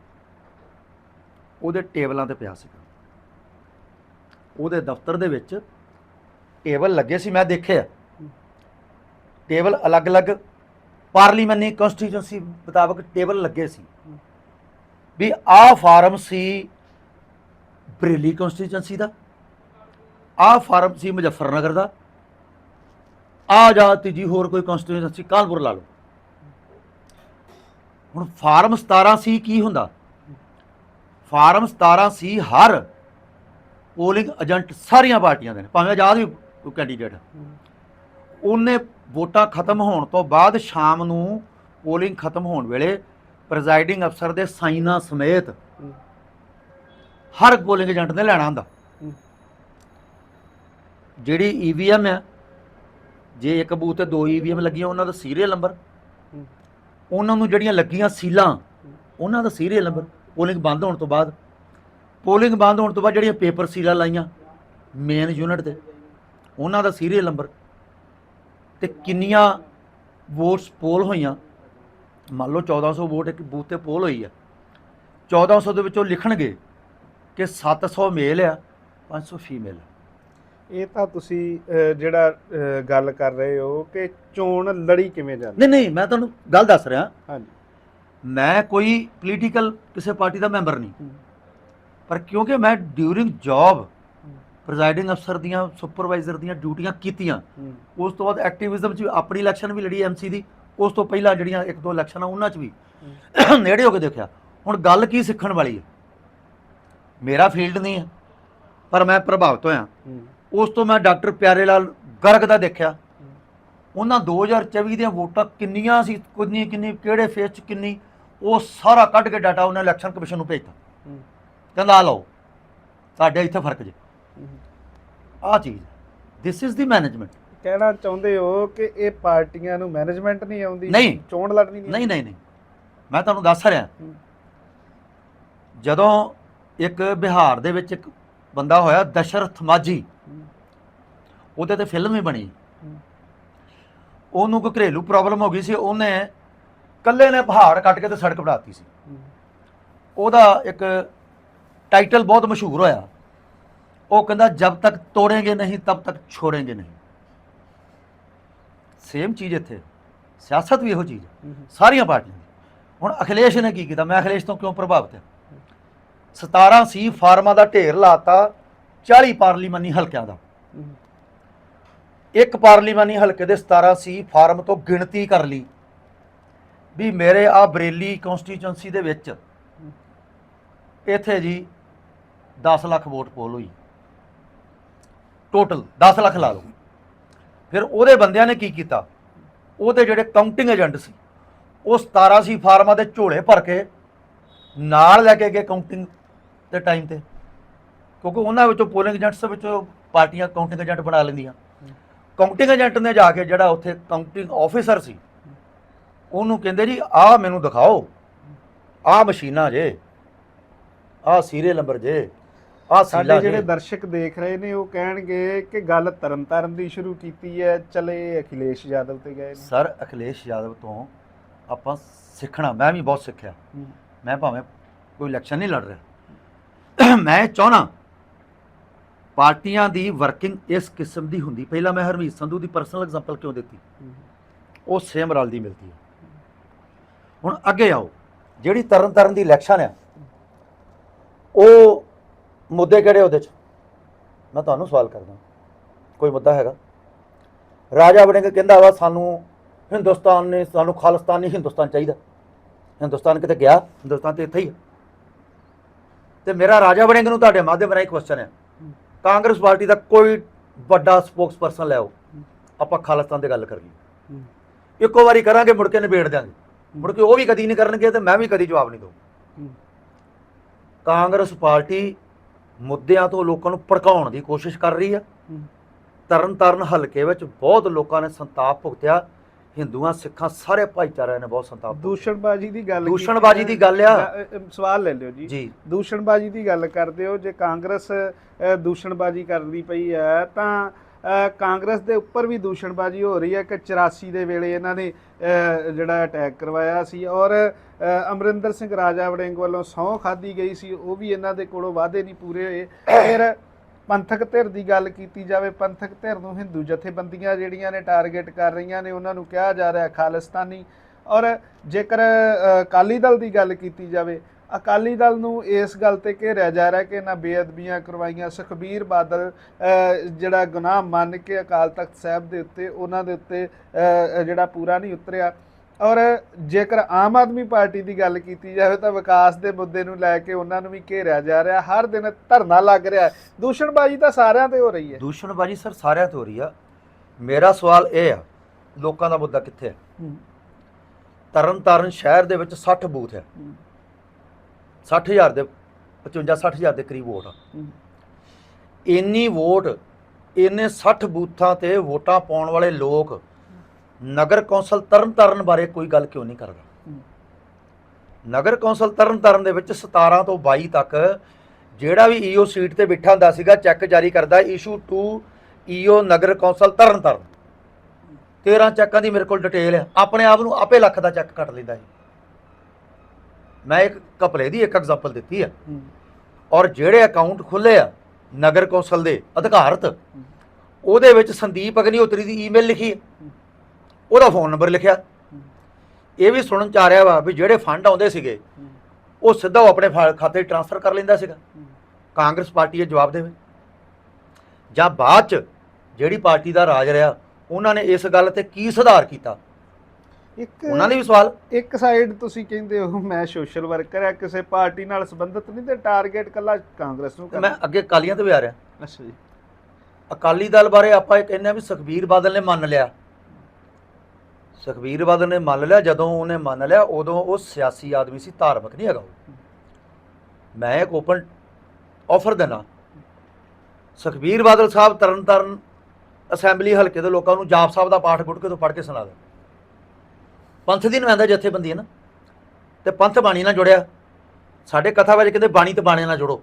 ਉਹਦੇ ਟੇਬਲਾਂ ਤੇ ਪਿਆ ਸੀਗਾ। ਉਹਦੇ ਦਫ਼ਤਰ ਦੇ ਵਿੱਚ ਟੇਬਲ ਲੱਗੇ ਸੀ, ਮੈਂ ਦੇਖਿਆ। ਟੇਬਲ ਅਲੱਗ-ਅਲੱਗ ਪਾਰਲੀਮੈਂਟਰੀ ਕਨਸਟੀਟਿਊਂਸੀ ਮੁਤਾਬਕ ਟੇਬਲ ਲੱਗੇ ਸੀ। ਵੀ ਆਹ ਫਾਰਮ ਸੀ ਬਰੇਲੀ ਕਨਸਟੀਟਿਊਂਸੀ ਦਾ, ਆਹ ਫਾਰਮ ਸੀ ਮੁਜ਼ੱਫਰਨਗਰ ਦਾ ਆ ਜਾ ਤੀਜੀ ਹੋਰ ਕੋਈ ਕਨਸਟੀਟਿਊਂਸੀ ਕਾਨਪੁਰ ਲਾ ਲਓ। ਹੁਣ ਫਾਰਮ 17 ਸੀ ਕੀ ਹੁੰਦਾ? ਫਾਰਮ 17 ਸੀ ਹਰ ਪੋਲਿੰਗ ਏਜੰਟ ਸਾਰੀਆਂ ਪਾਰਟੀਆਂ ਦੇ ਨੇ, ਭਾਵੇਂ ਆਜ਼ਾਦ ਵੀ ਕੋਈ ਕੈਂਡੀਡੇਟ ਉਹਨੇ ਵੋਟਾਂ ਖਤਮ ਹੋਣ ਤੋਂ ਬਾਅਦ ਸ਼ਾਮ ਨੂੰ ਪੋਲਿੰਗ ਖਤਮ ਹੋਣ ਵੇਲੇ ਪ੍ਰੈਜ਼ਾਈਡਿੰਗ ਅਫਸਰ ਦੇ ਸਾਈਨਾਂ ਸਮੇਤ। ਹਰ ਪੋਲਿੰਗ ਏਜੰਟ ਨੇ ਲੈਣਾ ਹੁੰਦਾ। ਜਿਹੜੀ ਈਵੀਐਮ ਹੈ ਜੇ ਇੱਕ ਬੂਥ ਤੇ ਦੋ ਈਵੀਐਮ ਲੱਗੀਆਂ ਉਹਨਾਂ ਦਾ ਸੀਰੀਅਲ ਨੰਬਰ। ਉਹਨਾਂ ਨੂੰ ਜਿਹੜੀਆਂ ਲੱਗੀਆਂ ਸੀਲਾਂ ਉਹਨਾਂ ਦਾ ਸੀਰੀਅਲ ਨੰਬਰ ਪੋਲਿੰਗ ਬੰਦ ਹੋਣ ਤੋਂ ਬਾਅਦ ਪੋਲਿੰਗ ਬੰਦ ਹੋਣ ਤੋਂ ਬਾਅਦ ਜਿਹੜੀਆਂ ਪੇਪਰ ਸੀਲਾਂ ਲਾਈਆਂ ਮੇਨ ਯੂਨਿਟ ਤੇ ਉਹਨਾਂ ਦਾ ਸੀਰੀਅਲ ਨੰਬਰ ਤੇ ਕਿੰਨੀਆਂ ਵੋਟਸ ਪੋਲ ਹੋਈਆਂ ਮੰਨ ਲਓ 1400 ਵੋਟ ਇੱਕ ਬੂਥ ਤੇ ਪੋਲ ਹੋਈ ਆ। 1400 ਦੇ ਵਿੱਚੋਂ ਲਿਖਣਗੇ ਕਿ 700 ਮੇਲ ਆ 500 ਫੀਮੇਲ ਇਹ ਤਾਂ ਤੁਸੀਂ ਜਿਹੜਾ ਗੱਲ ਕਰ ਰਹੇ ਹੋ ਕਿ ਚੋਣ ਲੜੀ ਕਿਵੇਂ ਜਾਂਦੀ? ਨਹੀਂ ਨਹੀਂ ਮੈਂ ਤੁਹਾਨੂੰ ਗੱਲ ਦੱਸ ਰਿਹਾ। ਹਾਂਜੀ। ਮੈਂ ਕੋਈ ਪੋਲੀਟੀਕਲ ਕਿਸੇ ਪਾਰਟੀ ਦਾ ਮੈਂਬਰ ਨਹੀਂ। ਪਰ ਕਿਉਂਕਿ ਮੈਂ ਡਿਊਰਿੰਗ ਜੌਬ ਪ੍ਰੈਜ਼ਾਈਡਿੰਗ ਅਫਸਰ ਦੀਆਂ ਸੁਪਰਵਾਈਜ਼ਰ ਦੀਆਂ ਡਿਊਟੀਆਂ ਕੀਤੀਆਂ। ਉਸ ਤੋਂ ਬਾਅਦ ਐਕਟਿਵਿਜ਼ਮ 'ਚ ਆਪਣੀ ਇਲੈਕਸ਼ਨ ਵੀ ਲੜੀ ਐਮਸੀ ਦੀ। ਉਸ ਤੋਂ ਪਹਿਲਾਂ ਜਿਹੜੀਆਂ ਇੱਕ ਦੋ ਇਲੈਕਸ਼ਨ ਆ ਉਹਨਾਂ 'ਚ ਵੀ (clears throat) ਨੇੜੇ ਹੋ ਕੇ ਦੇਖਿਆ। ਹੁਣ ਗੱਲ ਕੀ ਸਿੱਖਣ ਵਾਲੀ ਹੈ? ਮੇਰਾ ਫੀਲਡ ਨਹੀਂ ਹੈ ਪਰ ਮੈਂ ਪ੍ਰਭਾਵਿਤ ਹੋਇਆ। ਉਸ ਤੋਂ ਮੈਂ ਡਾਕਟਰ ਪਿਆਰੇ ਲਾਲ ਗਰਗ ਦਾ ਦੇਖਿਆ। ਉਹਨਾਂ 2024 ਦੀਆਂ ਵੋਟਾਂ ਕਿੰਨੀਆਂ ਸੀ ਕਿੰਨੀ ਕਿੰਨੀ ਕਿਹੜੇ ਫੇਸ 'ਚ ਕਿੰਨੀ ਉਹ ਸਾਰਾ ਕੱਢ ਕੇ ਡਾਟਾ ਉਹਨੇ ਇਲੈਕਸ਼ਨ ਕਮਿਸ਼ਨ ਨੂੰ ਭੇਜਤਾ। ਕਹਿੰਦਾ ਆ ਲਓ ਸਾਡੇ ਇੱਥੇ ਫ਼ਰਕ ਜੇ। ਆਹ ਚੀਜ਼ ਦਿਸ ਇਜ਼ ਦੀ ਮੈਨੇਜਮੈਂਟ ਕਹਿਣਾ ਚਾਹੁੰਦੇ ਹੋ ਕਿ ਇਹ ਪਾਰਟੀਆਂ ਨੂੰ ਮੈਨੇਜਮੈਂਟ ਨਹੀਂ ਆਉਂਦੀ ਨਹੀਂ। ਚੋਣ ਲੜਨੀ ਨਹੀਂ ਨਹੀਂ ਨਹੀਂ ਨਹੀਂ ਮੈਂ ਤੁਹਾਨੂੰ ਦੱਸ ਰਿਹਾ ਹੂੰ। ਜਦੋਂ ਇੱਕ ਬਿਹਾਰ ਦੇ ਵਿੱਚ ਇੱਕ ਬੰਦਾ ਹੋਇਆ ਦਸ਼ਰਥ ਮਾਝੀ ਹੂੰ। ਉਹਦੇ ਤੇ ਫਿਲਮ ਵੀ ਬਣੀ ਹੂੰ। ਉਹਨੂੰ ਕੋਈ ਘਰੇਲੂ ਪ੍ਰੋਬਲਮ ਹੋ ਗਈ ਸੀ ਉਹਨੇ ਕੱਲੇ ਨੇ ਪਹਾੜ ਕੱਟ ਕੇ ਤੇ ਸੜਕ ਬਣਾਤੀ ਸੀ ਹੂੰ। ਉਹਦਾ ਇੱਕ ਟਾਈਟਲ ਬਹੁਤ ਮਸ਼ਹੂਰ ਹੋਇਆ ਉਹ ਕਹਿੰਦਾ ਜਬ ਤੱਕ ਤੋੜेंगे ਨਹੀਂ ਤਬ ਤੱਕ ਛੋੜेंगे ਨਹੀਂ ਸੇਮ ਚੀਜ਼ ਇੱਥੇ। ਸਿਆਸਤ ਵੀ ਇਹੋ ਚੀਜ਼ ਹੈ। ਸਾਰੀਆਂ ਪਾਰਟੀਆਂ ਦੀ। ਹੁਣ ਅਖਿਲੇਸ਼ ਨੇ ਕੀ ਕੀਤਾ? ਮੈਂ ਅਖਿਲੇਸ਼ ਤੋਂ ਕਿਉਂ ਪ੍ਰਭਾਵਿਤ ਹਾਂ? 17 ਸੀ ਫਾਰਮਾਂ ਦਾ ਢੇਰ ਲਾਤਾ 40 ਪਾਰਲੀਮਾਨੀ ਹਲਕਿਆਂ ਦਾ। ਇੱਕ ਪਾਰਲੀਮਾਨੀ ਹਲਕੇ ਦੇ 17 ਸੀ ਫਾਰਮ ਤੋਂ ਗਿਣਤੀ ਕਰ ਲਈ ਵੀ ਮੇਰੇ ਆ ਬਰੇਲੀ ਕਨਸਟੀਚੁਐਂਸੀ ਦੇ ਵਿੱਚ ਇੱਥੇ ਜੀ 10 ਲੱਖ ਵੋਟ ਪੋਲ ਹੋਈ। ਟੋਟਲ 10 ਲੱਖ ਲਾ ਲਓ। ਫਿਰ ਉਹਦੇ ਬੰਦਿਆਂ ਨੇ ਕੀ ਕੀਤਾ? ਉਹਦੇ ਜਿਹੜੇ ਕਾਊਂਟਿੰਗ ਏਜੰਟ ਸੀ, ਉਹ 17 ਸੀ ਫਾਰਮਾਂ ਦੇ ਝੋਲੇ ਭਰ ਕੇ ਨਾਲ ਲੈ ਕੇ ਗਏ ਕਾਊਂਟਿੰਗ ਦੇ ਟਾਈਮ ਤੇ। ਕਿਉਂਕਿ ਉਹਨਾਂ ਵਿੱਚੋਂ ਪੋਲਿੰਗ ਏਜੰਟਸ ਵਿੱਚੋਂ ਪਾਰਟੀਆਂ ਕਾਊਂਟਿੰਗ ਏਜੰਟ ਬਣਾ ਲੈਂਦੀਆਂ। ਕਾਊਂਟਿੰਗ ਏਜੰਟ ਨੇ ਜਾ ਕੇ ਜਿਹੜਾ ਉੱਥੇ ਕਾਊਂਟਿੰਗ ਆਫੀਸਰ ਸੀ, ਉਹਨੂੰ ਕਹਿੰਦੇ ਜੀ, ਆਹ ਮੈਨੂੰ ਦਿਖਾਓ। ਆਹ ਮਸ਼ੀਨਾਂ ਜੇ, ਆਹ ਸੀਰੀਅਲ ਨੰਬਰ ਜੇ ਆਹ ਸਾਡੇ ਜਿਹੜੇ ਦਰਸ਼ਕ ਦੇਖ ਰਹੇ ਨੇ ਉਹ ਕਹਿਣਗੇ ਕਿ ਗੱਲ ਤਰਨਤਾਰਨ ਦੀ ਸ਼ੁਰੂ ਕੀਤੀ ਹੈ ਚਲੇ ਅਖਿਲੇਸ਼ ਯਾਦਵ ਤੇ ਗਏ ਨੇ। ਸਰ ਅਖਿਲੇਸ਼ ਯਾਦਵ ਤੋਂ ਆਪਾਂ ਸਿੱਖਣਾ ਮੈਂ ਵੀ ਬਹੁਤ ਸਿੱਖਿਆ। ਹੂੰ। ਮੈਂ ਭਾਵੇਂ ਕੋਈ ਇਲੈਕਸ਼ਨ ਨਹੀਂ ਲੜ ਰਿਹਾ। ਮੈਂ ਚਾਹਣਾ ਪਾਰਟੀਆਂ ਦੀ ਵਰਕਿੰਗ ਇਸ ਕਿਸਮ ਦੀ ਹੁੰਦੀ। ਪਹਿਲਾਂ ਮੈਂ ਹਰਮੀਤ ਸੰਧੂ ਦੀ ਪਰਸਨਲ ਐਗਜ਼ਾਮਪਲ ਕਿਉਂ ਦਿੱਤੀ? ਹੂੰ। ਉਹ ਸੇਮ ਰਲਦੀ ਮਿਲਦੀ ਹੈ। ਹੁਣ ਅੱਗੇ ਆਓ। ਜਿਹੜੀ ਤਰਨ ਤਾਰਨ ਦੀ ਇਲੈਕਸ਼ਨ ਆ ਉਹ ਮੁੱਦੇ ਕਿਹੜੇ ਉਹਦੇ ਚ? ਮੈਂ ਤੁਹਾਨੂੰ ਸਵਾਲ ਕਰਦਾ ਕੋਈ ਮੁੱਦਾ ਹੈਗਾ? ਰਾਜਾ ਵੜਿੰਗ ਕਹਿੰਦਾ ਵਾ ਸਾਨੂੰ ਹਿੰਦੁਸਤਾਨ ਨੇ ਸਾਨੂੰ ਖਾਲਿਸਤਾਨੀ ਹਿੰਦੁਸਤਾਨ ਚਾਹੀਦਾ। ਹਿੰਦੁਸਤਾਨ ਕਿਤੇ ਗਿਆ? ਹਿੰਦੁਸਤਾਨ ਤੇ ਇੱਥੇ ਹੀ ਆ। ਤੇ ਮੇਰਾ ਰਾਜਾ ਵੜਿੰਗ ਨੂੰ ਤੁਹਾਡੇ ਮਾਧਿਅਮ ਰਾਹੀਂ ਕੁਐਸਚਨ ਹੈ ਕਾਂਗਰਸ ਪਾਰਟੀ ਦਾ ਕੋਈ ਵੱਡਾ ਸਪੋਕਸਪਰਸਨ ਲਿਆਓ ਆਪਾਂ ਖਾਲਿਸਤਾਨ ਦੀ ਗੱਲ ਕਰੀਏ ਹੂੰ। ਇੱਕੋ ਵਾਰੀ ਕਰਾਂਗੇ ਮੁੜ ਕੇ ਨਿਬੇੜ ਦਿਆਂਗੇ। ਮੁੜ ਕੇ ਉਹ ਵੀ ਕਦੀ ਨਹੀਂ ਕਰਨਗੇ ਤੇ ਮੈਂ ਵੀ ਕਦੀ ਜਵਾਬ ਨਹੀਂ ਦਊਂ ਹੂੰ। ਕਾਂਗਰਸ ਪਾਰਟੀ ਮੁੱਦਿਆਂ ਤੋਂ ਲੋਕਾਂ ਨੂੰ ਭੜਕਾਉਣ ਦੀ ਕੋਸ਼ਿਸ਼ ਕਰ ਰਹੀ ਹੈ। ਤਰਨ ਤਾਰਨ ਹਲਕੇ ਵਿੱਚ ਬਹੁਤ ਲੋਕਾਂ ਨੇ ਸੰਤਾਪ ਭੁਗਤਿਆ ਹਿੰਦੂਆਂ ਸਿੱਖਾਂ ਸਾਰੇ ਭਾਈਚਾਰਿਆਂ ਨੇ ਬਹੁਤ ਸੰਤਾਪ। ਦੂਸ਼ਣਬਾਜ਼ੀ ਦੀ ਗੱਲ ਦੂਸ਼ਣਬਾਜ਼ੀ ਦੀ ਗੱਲ ਆ। ਸਵਾਲ ਲੈ ਲਿਓ ਜੀ ਜੀ ਦੂਸ਼ਣਬਾਜ਼ੀ ਦੀ ਗੱਲ ਕਰਦੇ ਹੋ ਜੇ ਕਾਂਗਰਸ ਦੂਸ਼ਣਬਾਜ਼ੀ ਕਰਦੀ ਪਈ ਹੈ ਤਾਂ ਕਾਂਗਰਸ ਦੇ ਉੱਪਰ ਵੀ ਦੂਸ਼ਣਬਾਜ਼ੀ ਹੋ ਰਹੀ ਹੈ ਕਿ 84 ਦੇ ਵੇਲੇ ਇਹਨਾਂ ਨੇ ਜਿਹੜਾ ਅਟੈਕ ਕਰਵਾਇਆ ਸੀ ਔਰ ਅਮਰਿੰਦਰ ਸਿੰਘ ਰਾਜਾ ਵੜਿੰਗ ਵੱਲੋਂ ਸਹੁੰ ਖਾਦੀ ਗਈ ਸੀ ਉਹ ਵੀ ਇਹਨਾਂ ਦੇ ਕੋਲੋਂ ਵਾਅਦੇ ਨਹੀਂ ਪੂਰੇ ਹੋਏ। ਫਿਰ ਪੰਥਕ ਧਿਰ ਦੀ ਗੱਲ ਕੀਤੀ ਜਾਵੇ ਪੰਥਕ ਧਿਰ ਨੂੰ ਹਿੰਦੂ ਜਥੇਬੰਦੀਆਂ ਜਿਹੜੀਆਂ ਨੇ ਟਾਰਗੇਟ ਕਰ ਰਹੀਆਂ ਨੇ ਉਹਨਾਂ ਨੂੰ ਕਿਹਾ ਜਾ ਰਿਹਾ ਖਾਲਿਸਤਾਨੀ। ਔਰ ਜੇਕਰ ਅ, ਅਕਾਲੀ ਦਲ ਦੀ ਗੱਲ ਕੀਤੀ ਜਾਵੇ ਅਕਾਲੀ ਦਲ ਨੂੰ ਇਸ ਗੱਲ ਤੇ ਘੇਰਿਆ ਜਾ ਰਿਹਾ ਕਿ ਇਹਨਾਂ ਬੇਅਦਬੀਆਂ ਕਰਵਾਈਆਂ। ਸੁਖਬੀਰ ਬਾਦਲ ਜਿਹੜਾ ਗੁਨਾਹ ਮੰਨ ਕੇ ਅਕਾਲ ਤਖਤ ਸਾਹਿਬ ਦੇ ਉੱਤੇ ਉਹਨਾਂ ਦੇ ਉੱਤੇ ਜਿਹੜਾ ਪੂਰਾ ਨਹੀਂ ਉਤਰਿਆ। ਔਰ ਜੇਕਰ ਆਮ ਆਦਮੀ ਪਾਰਟੀ ਦੀ ਗੱਲ ਕੀਤੀ ਜਾਵੇ ਤਾਂ ਵਿਕਾਸ ਦੇ ਮੁੱਦੇ ਨੂੰ ਲੈ ਕੇ ਉਹਨਾਂ ਨੂੰ ਵੀ ਘੇਰਿਆ ਜਾ ਰਿਹਾ। ਹਰ ਦਿਨ ਧਰਨਾ ਲੱਗ ਰਿਹਾ ਹੈ। ਦੂਸ਼ਣਬਾਜ਼ੀ ਤਾਂ ਸਾਰਿਆਂ ਤੇ ਹੋ ਰਹੀ ਹੈ। ਦੂਸ਼ਣਬਾਜੀ ਸਰ ਸਾਰਿਆਂ ਤੋਂ ਹੋ ਰਹੀ ਆ। ਮੇਰਾ ਸਵਾਲ ਇਹ ਆ ਲੋਕਾਂ ਦਾ ਮੁੱਦਾ ਕਿੱਥੇ ਹੈ? ਤਰਨ ਤਾਰਨ ਸ਼ਹਿਰ ਦੇ ਵਿੱਚ 60 ਬੂਥ ਹੈ। 60000 ਦੇ 55 60000 ਦੇ ਕਰੀਬ ਵੋਟ ਆ। ਇੰਨੀ ਵੋਟ ਇੰਨੇ 60 ਬੂਥਾਂ ਤੇ ਵੋਟਾਂ ਪਾਉਣ ਵਾਲੇ ਲੋਕ ਨਗਰ ਕੌਂਸਲ ਤਰਨ ਤਾਰਨ ਬਾਰੇ ਕੋਈ ਗੱਲ ਕਿਉਂ ਨਹੀਂ ਕਰਦਾ? ਨਗਰ ਕੌਂਸਲ ਤਰਨ ਤਾਰਨ ਦੇ ਵਿੱਚ 17 ਤੋਂ 22 ਤੱਕ ਜਿਹੜਾ ਵੀ ਈਓ ਸੀਟ ਤੇ ਬਿਠਾ ਹੁੰਦਾ ਸੀਗਾ ਚੈੱਕ ਜਾਰੀ ਕਰਦਾ ਇਸ਼ੂ ਟੂ ਈਓ ਨਗਰ ਕੌਂਸਲ ਤਰਨ ਤਾਰਨ 13 ਚੈੱਕਾਂ ਦੀ ਮੇਰੇ ਕੋਲ ਡਿਟੇਲ ਹੈ ਆਪਣੇ ਆਪ ਨੂੰ ਆਪੇ ਲੱਖ ਦਾ ਚੈੱਕ ਕੱਟ ਲੈਂਦਾ ਹੈ ਮੈਂ ਇੱਕ ਕਪਲੇ ਦੀ ਇੱਕ ਐਗਜ਼ਾਮਪਲ ਦਿੱਤੀ ਹੈ। ਔਰ ਜਿਹੜੇ ਅਕਾਊਂਟ ਖੁੱਲੇ ਆ ਨਗਰ ਕੌਂਸਲ ਦੇ ਅਧਿਕਾਰਤ ਉਹਦੇ ਵਿੱਚ ਸੰਦੀਪ ਅਗਨੀਹੋਤਰੀ ਦੀ ਈਮੇਲ ਲਿਖੀ ਹੈ। ਉਹਦਾ ਫੋਨ ਨੰਬਰ ਲਿਖਿਆ। ਇਹ ਵੀ ਸੁਣਨ ਚ ਆ ਰਿਹਾ ਵਾ ਵੀ ਜਿਹੜੇ ਫੰਡ ਆਉਂਦੇ ਸੀਗੇ ਉਹ ਸਿੱਧਾ ਉਹ ਆਪਣੇ ਖਾਤੇ ਟ੍ਰਾਂਸਫਰ ਕਰ ਲੈਂਦਾ ਸੀਗਾ। ਕਾਂਗਰਸ ਪਾਰਟੀ ਇਹ ਜਵਾਬ ਦੇਵੇ। ਜਾਂ ਬਾਅਦ ਚ ਜਿਹੜੀ ਪਾਰਟੀ ਦਾ ਰਾਜ ਰਿਹਾ ਉਹਨਾਂ ਨੇ ਇਸ ਗੱਲ ਤੇ ਕੀ ਸੁਧਾਰ ਕੀਤਾ? ਇੱਕ ਉਹਨਾਂ ਨੇ ਵੀ ਸਵਾਲ? ਇੱਕ ਸਾਈਡ ਤੁਸੀਂ ਕਹਿੰਦੇ ਹੋ ਮੈਂ ਸੋਸ਼ਲ ਵਰਕਰ ਆ ਕਿਸੇ ਪਾਰਟੀ ਨਾਲ ਸੰਬੰਧਿਤ ਨਹੀਂ ਤੇ ਟਾਰਗੇਟ ਕੱਲਾ ਕਾਂਗਰਸ ਨੂੰ ਮੈਂ ਅੱਗੇ ਅਕਾਲੀਆਂ ਤੇ ਵੀ ਆ ਰਿਹਾ। ਅੱਛਾ ਜੀ। ਅਕਾਲੀ ਦਲ ਬਾਰੇ ਆਪਾਂ ਇਹ ਕਹਿੰਦੇ ਆ ਵੀ ਸੁਖਬੀਰ ਬਾਦਲ ਨੇ ਮੰਨ ਲਿਆ। ਸੁਖਬੀਰ ਬਾਦਲ ਨੇ ਮੰਨ ਲਿਆ ਜਦੋਂ ਉਹਨੇ ਮੰਨ ਲਿਆ ਉਦੋਂ ਉਹ ਸਿਆਸੀ ਆਦਮੀ ਸੀ ਧਾਰਮਿਕ ਨਹੀਂ ਹੈਗਾ ਉਹ। ਮੈਂ ਇੱਕ ਓਪਨ ਆਫਰ ਦੇਣਾ ਸੁਖਬੀਰ ਬਾਦਲ ਸਾਹਿਬ ਤਰਨ ਤਾਰਨ ਅਸੈਂਬਲੀ ਹਲਕੇ ਦੇ ਲੋਕਾਂ ਨੂੰ ਜਾਪ ਸਾਹਿਬ ਦਾ ਪਾਠ ਗੁਟਕੇ ਤੋਂ ਪੜ੍ਹ ਕੇ ਸੁਣਾ ਦੇ ਪੰਥ ਦੀ ਨੁਮਾਇੰਦਾ ਜਥੇਬੰਦੀ ਹੈ ਨਾ, ਤੇ ਪੰਥ ਬਾਣੀ ਨਾਲ ਜੁੜਿਆ। ਸਾਡੇ ਕਥਾ ਵਿੱਚ ਕਹਿੰਦੇ ਬਾਣੀ ਤੇ ਬਾਣੇ ਨਾਲ ਜੁੜੋ।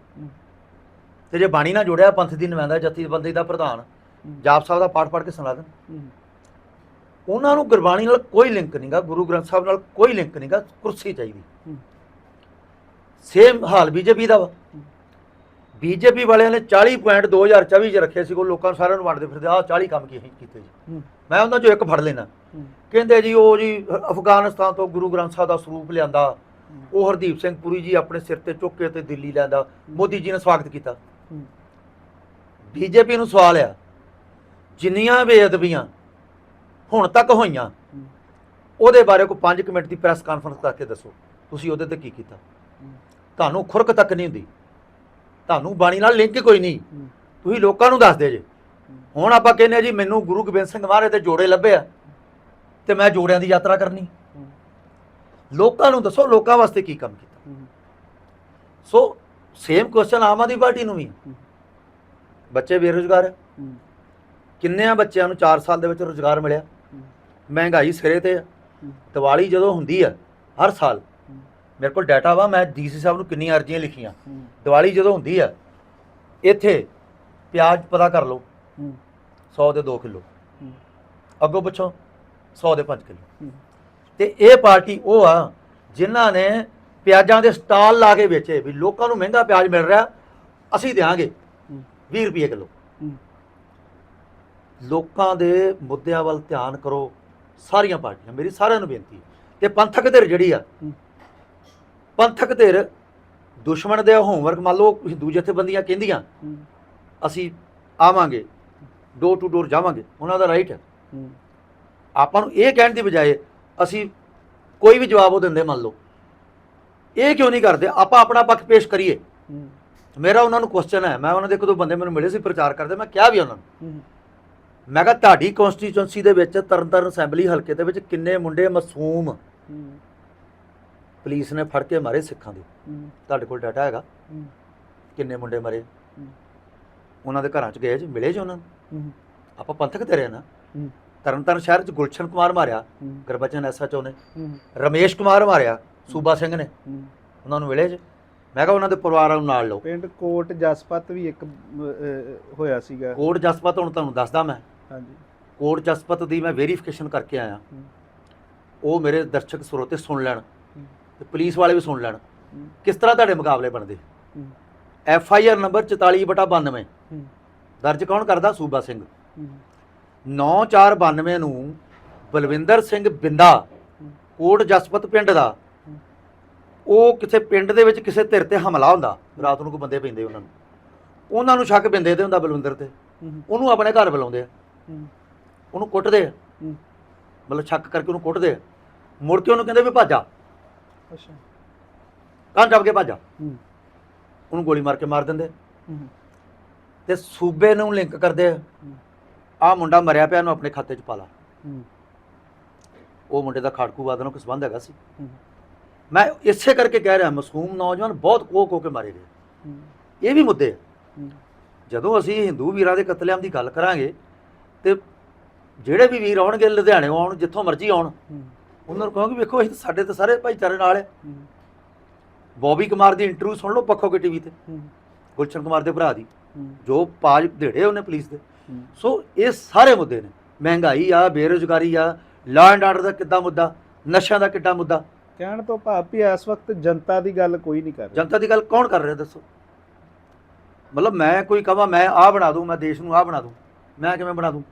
ਤੇ ਜੇ ਬਾਣੀ ਨਾਲ ਜੁੜਿਆ, ਪੰਥ ਦੀ ਨੁਮਾਇੰਦਾ ਜਥੇਬੰਦੀ ਦਾ ਪ੍ਰਧਾਨ, ਜਾਪ ਸਾਹਿਬ ਦਾ ਪਾਠ ਪੜ੍ਹ ਕੇ ਸੁਣਾ ਦੇਣ। ਉਹਨਾਂ ਨੂੰ ਗੁਰਬਾਣੀ ਨਾਲ ਕੋਈ ਲਿੰਕ ਨਹੀਂਗਾ ਗੁਰੂ ਗ੍ਰੰਥ ਸਾਹਿਬ ਨਾਲ ਕੋਈ ਲਿੰਕ ਨਹੀਂਗਾ ਕੁਰਸੀ ਚਾਹੀਦੀ। ਸੇਮ ਹਾਲ ਬੀਜੇਪੀ ਦਾ ਵਾ। ਬੀਜੇਪੀ ਵਾਲਿਆਂ ਨੇ 40 ਪੁਆਇੰਟ 2024 ਚ ਰੱਖੇ ਸੀ, ਉਹ ਲੋਕਾਂ ਨੂੰ ਸਾਰਿਆਂ ਨੂੰ ਵੰਡਦੇ ਫਿਰਦੇ, ਆਹ 40 ਕੰਮ ਕੀਤੇ ਜੀ। ਮੈਂ ਉਹਨਾਂ ਚੋਂ ਇੱਕ ਫੜ ਲੈਣਾ ਕਹਿੰਦੇ ਜੀ ਉਹ ਜੀ ਅਫਗਾਨਿਸਤਾਨ ਤੋਂ ਗੁਰੂ ਗ੍ਰੰਥ ਸਾਹਿਬ ਦਾ ਸਰੂਪ ਲਿਆਂਦਾ। ਉਹ ਹਰਦੀਪ ਸਿੰਘ ਪੁਰੀ ਜੀ ਆਪਣੇ ਸਿਰ ਤੇ ਚੁੱਕ ਕੇ ਤੇ ਦਿੱਲੀ ਲੈਂਦਾ ਮੋਦੀ ਜੀ ਨੇ ਸਵਾਗਤ ਕੀਤਾ। ਬੀਜੇਪੀ ਨੂੰ ਸਵਾਲ ਆ ਜਿੰਨੀਆਂ ਬੇਅਦਬੀਆਂ ਹੁਣ ਤੱਕ ਹੋਈਆਂ ਉਹਦੇ ਬਾਰੇ ਕੋਈ 5 ਮਿੰਟ ਦੀ ਪ੍ਰੈਸ ਕਾਨਫਰੰਸ ਕਰਕੇ ਦੱਸੋ। ਤੁਸੀਂ ਉਹਦੇ ਤੇ ਕੀ ਕੀਤਾ? ਤੁਹਾਨੂੰ ਖੁਰਕ ਤੱਕ ਨਹੀਂ ਹੁੰਦੀ। ਤੁਹਾਨੂੰ ਬਾਣੀ ਨਾਲ ਲਿੰਕ ਕੋਈ ਨਹੀਂ। ਤੁਸੀਂ ਲੋਕਾਂ ਨੂੰ ਦੱਸਦੇ ਜੇ। ਹੁਣ ਆਪਾਂ ਕਹਿੰਦੇ ਆ ਜੀ, ਮੈਨੂੰ ਗੁਰੂ ਗੋਬਿੰਦ ਸਿੰਘ ਮਹਾਰਾਜ ਦੇ ਜੋੜੇ ਲੱਭੇ ਆ ਤੇ ਮੈਂ ਜੋੜਿਆਂ ਦੀ ਯਾਤਰਾ ਕਰਨੀ। ਲੋਕਾਂ ਨੂੰ ਦੱਸੋ, ਲੋਕਾਂ ਵਾਸਤੇ ਕੀ ਕੰਮ ਕੀਤਾ? So same question Aam Aadmi party ਨੂੰ ਵੀ ਬੱਚੇ ਬੇਰੁਜ਼ਗਾਰ ਹੈ ਕਿੰਨਿਆਂ ਬੱਚਿਆਂ ਨੂੰ 4 ਸਾਲ ਦੇ ਵਿੱਚ ਰੋਜ਼ਗਾਰ ਮਿਲਿਆ? ਮਹਿੰਗਾਈ ਸਿਰੇ ਤੇ ਆ। ਦੀਵਾਲੀ ਜਦੋਂ ਹੁੰਦੀ ਆ, ਹਰ ਸਾਲ। ਮੇਰੇ ਕੋਲ ਡਾਟਾ ਵਾ, ਮੈਂ ਡੀਸੀ ਸਾਹਿਬ ਨੂੰ ਕਿੰਨੀਆਂ ਅਰਜ਼ੀਆਂ ਲਿਖੀਆਂ। ਦੀਵਾਲੀ ਜਦੋਂ ਹੁੰਦੀ ਆ, ਇੱਥੇ ਪਿਆਜ਼ ਪਤਾ ਕਰ ਲਓ। 100 ਦੇ 2 ਕਿਲੋ। ਅੱਗੋਂ ਪਿੱਛੋਂ 100 ਦੇ 5 ਕਿਲੋ। ਤੇ ਇਹ ਪਾਰਟੀ ਉਹ ਆ ਜਿਨ੍ਹਾਂ ਨੇ ਪਿਆਜ਼ਾਂ ਦੇ ਸਟਾਲ ਲਾ ਕੇ ਵੇਚੇ ਵੀ ਲੋਕਾਂ ਨੂੰ ਮਹਿੰਗਾ ਪਿਆਜ਼ ਮਿਲ ਰਿਹਾ ਅਸੀਂ ਦੇਾਂਗੇ 20 ਰੁਪਏ ਕਿਲੋ। ਲੋਕਾਂ ਦੇ ਮੁੱਦਿਆਂ ਵੱਲ ਧਿਆਨ ਕਰੋ ਸਾਰੀਆਂ ਪਾਰਟੀਆਂ ਮੇਰੀ ਸਾਰਿਆਂ ਨੂੰ ਬੇਨਤੀ ਤੇ ਪੰਥਕ ਧਿਰ ਜਿਹੜੀ ਆ ਪੰਥਕ ਧਿਰ ਦੁਸ਼ਮਣ ਦੇ ਹੋਮਵਰਕ ਮੰਨ ਲਓ ਹਿੰਦੂ ਜਥੇਬੰਦੀਆਂ ਕਹਿੰਦੀਆਂ ਅਸੀਂ ਆਵਾਂਗੇ। ਡੋਰ ਟੂ ਡੋਰ ਜਾਵਾਂਗੇ। ਉਹਨਾਂ ਦਾ ਰਾਈਟ ਹੈ। ਆਪਾਂ ਨੂੰ ਇਹ ਕਹਿਣ ਦੀ ਬਜਾਏ ਅਸੀਂ ਕੋਈ ਵੀ ਜਵਾਬ ਉਹ ਦਿੰਦੇ ਮੰਨ ਲਓ। ਇਹ ਕਿਉਂ ਨਹੀਂ ਕਰਦੇ? ਆਪਾਂ ਆਪਣਾ ਪੱਖ ਪੇਸ਼ ਕਰੀਏ। ਮੇਰਾ ਉਹਨਾਂ ਨੂੰ ਕੁਐਸਚਨ ਹੈ। ਮੈਂ ਉਹਨਾਂ ਦੇ ਇੱਕ ਦੋ ਬੰਦੇ ਮੈਨੂੰ ਮਿਲੇ ਸੀ ਪ੍ਰਚਾਰ ਕਰਦੇ। ਮੈਂ ਕਿਹਾ ਵੀ ਉਹਨਾਂ ਨੂੰ। ਮੈਂ ਕਿਹਾ ਤੁਹਾਡੀ ਕਨਸਟੀਚੁਐਂਸੀ ਦੇ ਵਿੱਚ ਤਰਨਤਾਰਨ ਅਸੈਂਬਲੀ ਹਲਕੇ ਦੇ ਵਿੱਚ ਕਿੰਨੇ ਮੁੰਡੇ ਮਾਸੂਮ? ਪੁਲਿਸ ਨੇ ਫੜ ਕੇ ਮਾਰੇ ਸਿੱਖਾਂ ਦੇ। ਤੁਹਾਡੇ ਕੋਲ ਡਾਟਾ ਹੈਗਾ। ਕਿੰਨੇ ਮੁੰਡੇ ਮਰੇ? ਉਹਨਾਂ ਦੇ ਘਰਾਂ 'ਚ ਗਏ ਜੀ? ਮਿਲੇ ਜੀ ਉਹਨਾਂ ਨੂੰ? ਆਪਾਂ ਪੰਥਕ ਤੇ ਰਹੇ ਨਾ। ਤਰਨਤਾਰਨ ਸ਼ਹਿਰ 'ਚ ਗੁਲਸ਼ਨ ਕੁਮਾਰ ਮਾਰਿਆ ਗੁਰਬਚਨ ਐਸਐਚਓ ਨੇ। ਰਮੇਸ਼ ਕੁਮਾਰ ਮਾਰਿਆ ਸੂਬਾ ਸਿੰਘ ਨੇ। ਉਹਨਾਂ ਨੂੰ ਮਿਲੇ ਜੀ। ਮੈਂ ਕਿਹਾ ਉਹਨਾਂ ਦੇ ਪਰਿਵਾਰਾਂ ਨੂੰ ਨਾਲ ਲਓ। ਪਿੰਡ ਕੋਟ ਜਸਪਤ ਵੀ ਇੱਕ ਹੋਇਆ ਸੀਗਾ। ਕੋਟ ਜਸਪਤ ਹੁਣ ਤੁਹਾਨੂੰ ਦੱਸਦਾ ਮੈਂ। ਹਾਂਜੀ। ਕੋਟ ਜਸਪਤ ਦੀ ਮੈਂ ਵੈਰੀਫਿਕੇਸ਼ਨ ਕਰਕੇ ਆਇਆ। ਉਹ ਮੇਰੇ ਦਰਸ਼ਕ ਸਰੋਤੇ ਸੁਣ ਲੈਣ। ਤੇ ਪੁਲਿਸ ਵਾਲੇ ਵੀ ਸੁਣ ਲੈਣ। ਕਿਸ ਤਰ੍ਹਾਂ ਤੁਹਾਡੇ ਮੁਕਾਬਲੇ ਬਣਦੇ। ਐਫ ਆਈ ਆਰ ਨੰਬਰ 44/92 ਹੂੰ। ਦਰਜ ਕੌਣ ਕਰਦਾ ਸੂਬਾ ਸਿੰਘ ਹੂੰ। 9492 ਨੂੰ ਬਲਵਿੰਦਰ ਸਿੰਘ ਬਿੰਦਾ। ਕੋਟ ਜਸਪਤ ਪਿੰਡ ਦਾ। ਉਹ ਕਿਸੇ ਪਿੰਡ ਦੇ ਵਿੱਚ ਕਿਸੇ ਧਿਰ ਤੇ ਹਮਲਾ ਹੁੰਦਾ ਰਾਤ ਨੂੰ ਕੋਈ ਬੰਦੇ ਪੈਂਦੇ ਉਹਨਾਂ ਨੂੰ ਉਹਨਾਂ ਨੂੰ ਸ਼ੱਕ ਪੈਂਦੇ ਤੇ ਹੁੰਦਾ ਬਲਵਿੰਦਰ ਤੇ। ਉਹਨੂੰ ਆਪਣੇ ਘਰ ਬੁਲਾਉਂਦੇ ਆ। ਉਹਨੂੰ ਕੁੱਟਦੇ ਆ। ਮਤਲਬ ਸ਼ੱਕ ਕਰਕੇ ਉਹਨੂੰ ਕੁੱਟਦੇ ਆ ਮੁੜ ਕੇ ਉਹਨੂੰ ਕਹਿੰਦੇ ਵੀ ਭਾਜਾ ਅੱਛਾ ਕੰਨ ਟੱਪ ਕੇ ਭਾਜਾ। ਉਹਨੂੰ ਗੋਲੀ ਮਾਰ ਕੇ ਮਾਰ ਦਿੰਦੇ। ਤੇ ਸੂਬੇ ਨੂੰ ਲਿੰਕ ਕਰਦੇ ਆ ਹੂੰ। ਆਹ ਮੁੰਡਾ ਮਰਿਆ ਪਿਆ ਨੂੰ ਆਪਣੇ ਖਾਤੇ 'ਚ ਪਾ ਲਾ ਹੂੰ। ਉਹ ਮੁੰਡੇ ਦਾ ਖਾੜਕੂਵਾਦ ਨਾਲ ਕੋਈ ਸੰਬੰਧ ਹੈਗਾ ਸੀ ਹੂੰ। ਮੈਂ ਇਸੇ ਕਰਕੇ ਕਹਿ ਰਿਹਾ ਮਾਸੂਮ ਨੌਜਵਾਨ ਬਹੁਤ ਕੋਹ ਕੋ ਕੇ ਮਾਰੇ ਗਏ ਹੂੰ। ਇਹ ਵੀ ਮੁੱਦੇ ਆ ਹੂੰ। ਜਦੋਂ ਅਸੀਂ ਹਿੰਦੂ ਵੀਰਾਂ ਦੇ ਕਤਲੇਆਮ ਦੀ ਗੱਲ ਕਰਾਂਗੇ ਤੇ ਜਿਹੜੇ ਵੀ ਵੀਰ ਆਉਣਗੇ ਲੁਧਿਆਣੇ ਆਉਣ ਜਿੱਥੋਂ ਮਰਜ਼ੀ ਆਉਣ ਹੂੰ। ਉਹਨਾਂ ਨੂੰ ਕਹਾਂਗੇ ਵੇਖੋ ਅਸੀਂ ਸਾਡੇ ਤਾਂ ਸਾਰੇ ਭਾਈਚਾਰੇ ਨਾਲ ਹੈ ਹੂੰ। ਬੌਬੀ ਕੁਮਾਰ ਦੀ ਇੰਟਰਵਿਊ ਸੁਣ ਲਓ ਪੱਖੋ ਕੇ ਟੀਵੀ ਤੇ ਹੂੰ। ਗੁਲਸ਼ਨ ਕੁਮਾਰ ਦੇ ਭਰਾ ਦੀ ਹੂੰ। ਜੋ ਪਾਜ ਢੇੜੇ ਉਹਨੇ ਪੁਲਿਸ ਦੇ। ਸੋ ਇਹ ਸਾਰੇ ਮੁੱਦੇ ਨੇ। ਮਹਿੰਗਾਈ ਆ ਬੇਰੁਜ਼ਗਾਰੀ ਆ ਲਾਅ ਐਂਡ ਆਰਡਰ ਦਾ ਕਿੱਦਾਂ ਮੁੱਦਾ ਨਸ਼ਿਆਂ ਦਾ ਕਿੱਦਾਂ ਮੁੱਦਾ। ਕਹਿਣ ਤੋਂ ਭਾਵ ਵੀ ਇਸ ਵਕਤ ਜਨਤਾ ਦੀ ਗੱਲ ਕੋਈ ਨਹੀਂ ਕਰ ਰਿਹਾ। ਜਨਤਾ ਦੀ ਗੱਲ ਕੌਣ ਕਰ ਰਿਹਾ ਦੱਸੋ? ਮਤਲਬ ਮੈਂ ਕੋਈ ਕਹਾਂ ਮੈਂ ਆਹ ਬਣਾ ਦੂੰ ਮੈਂ ਦੇਸ਼ ਨੂੰ ਆਹ ਬਣਾ ਦੂੰ ਮੈਂ ਕਿਵੇਂ ਬਣਾ ਦੂੰ?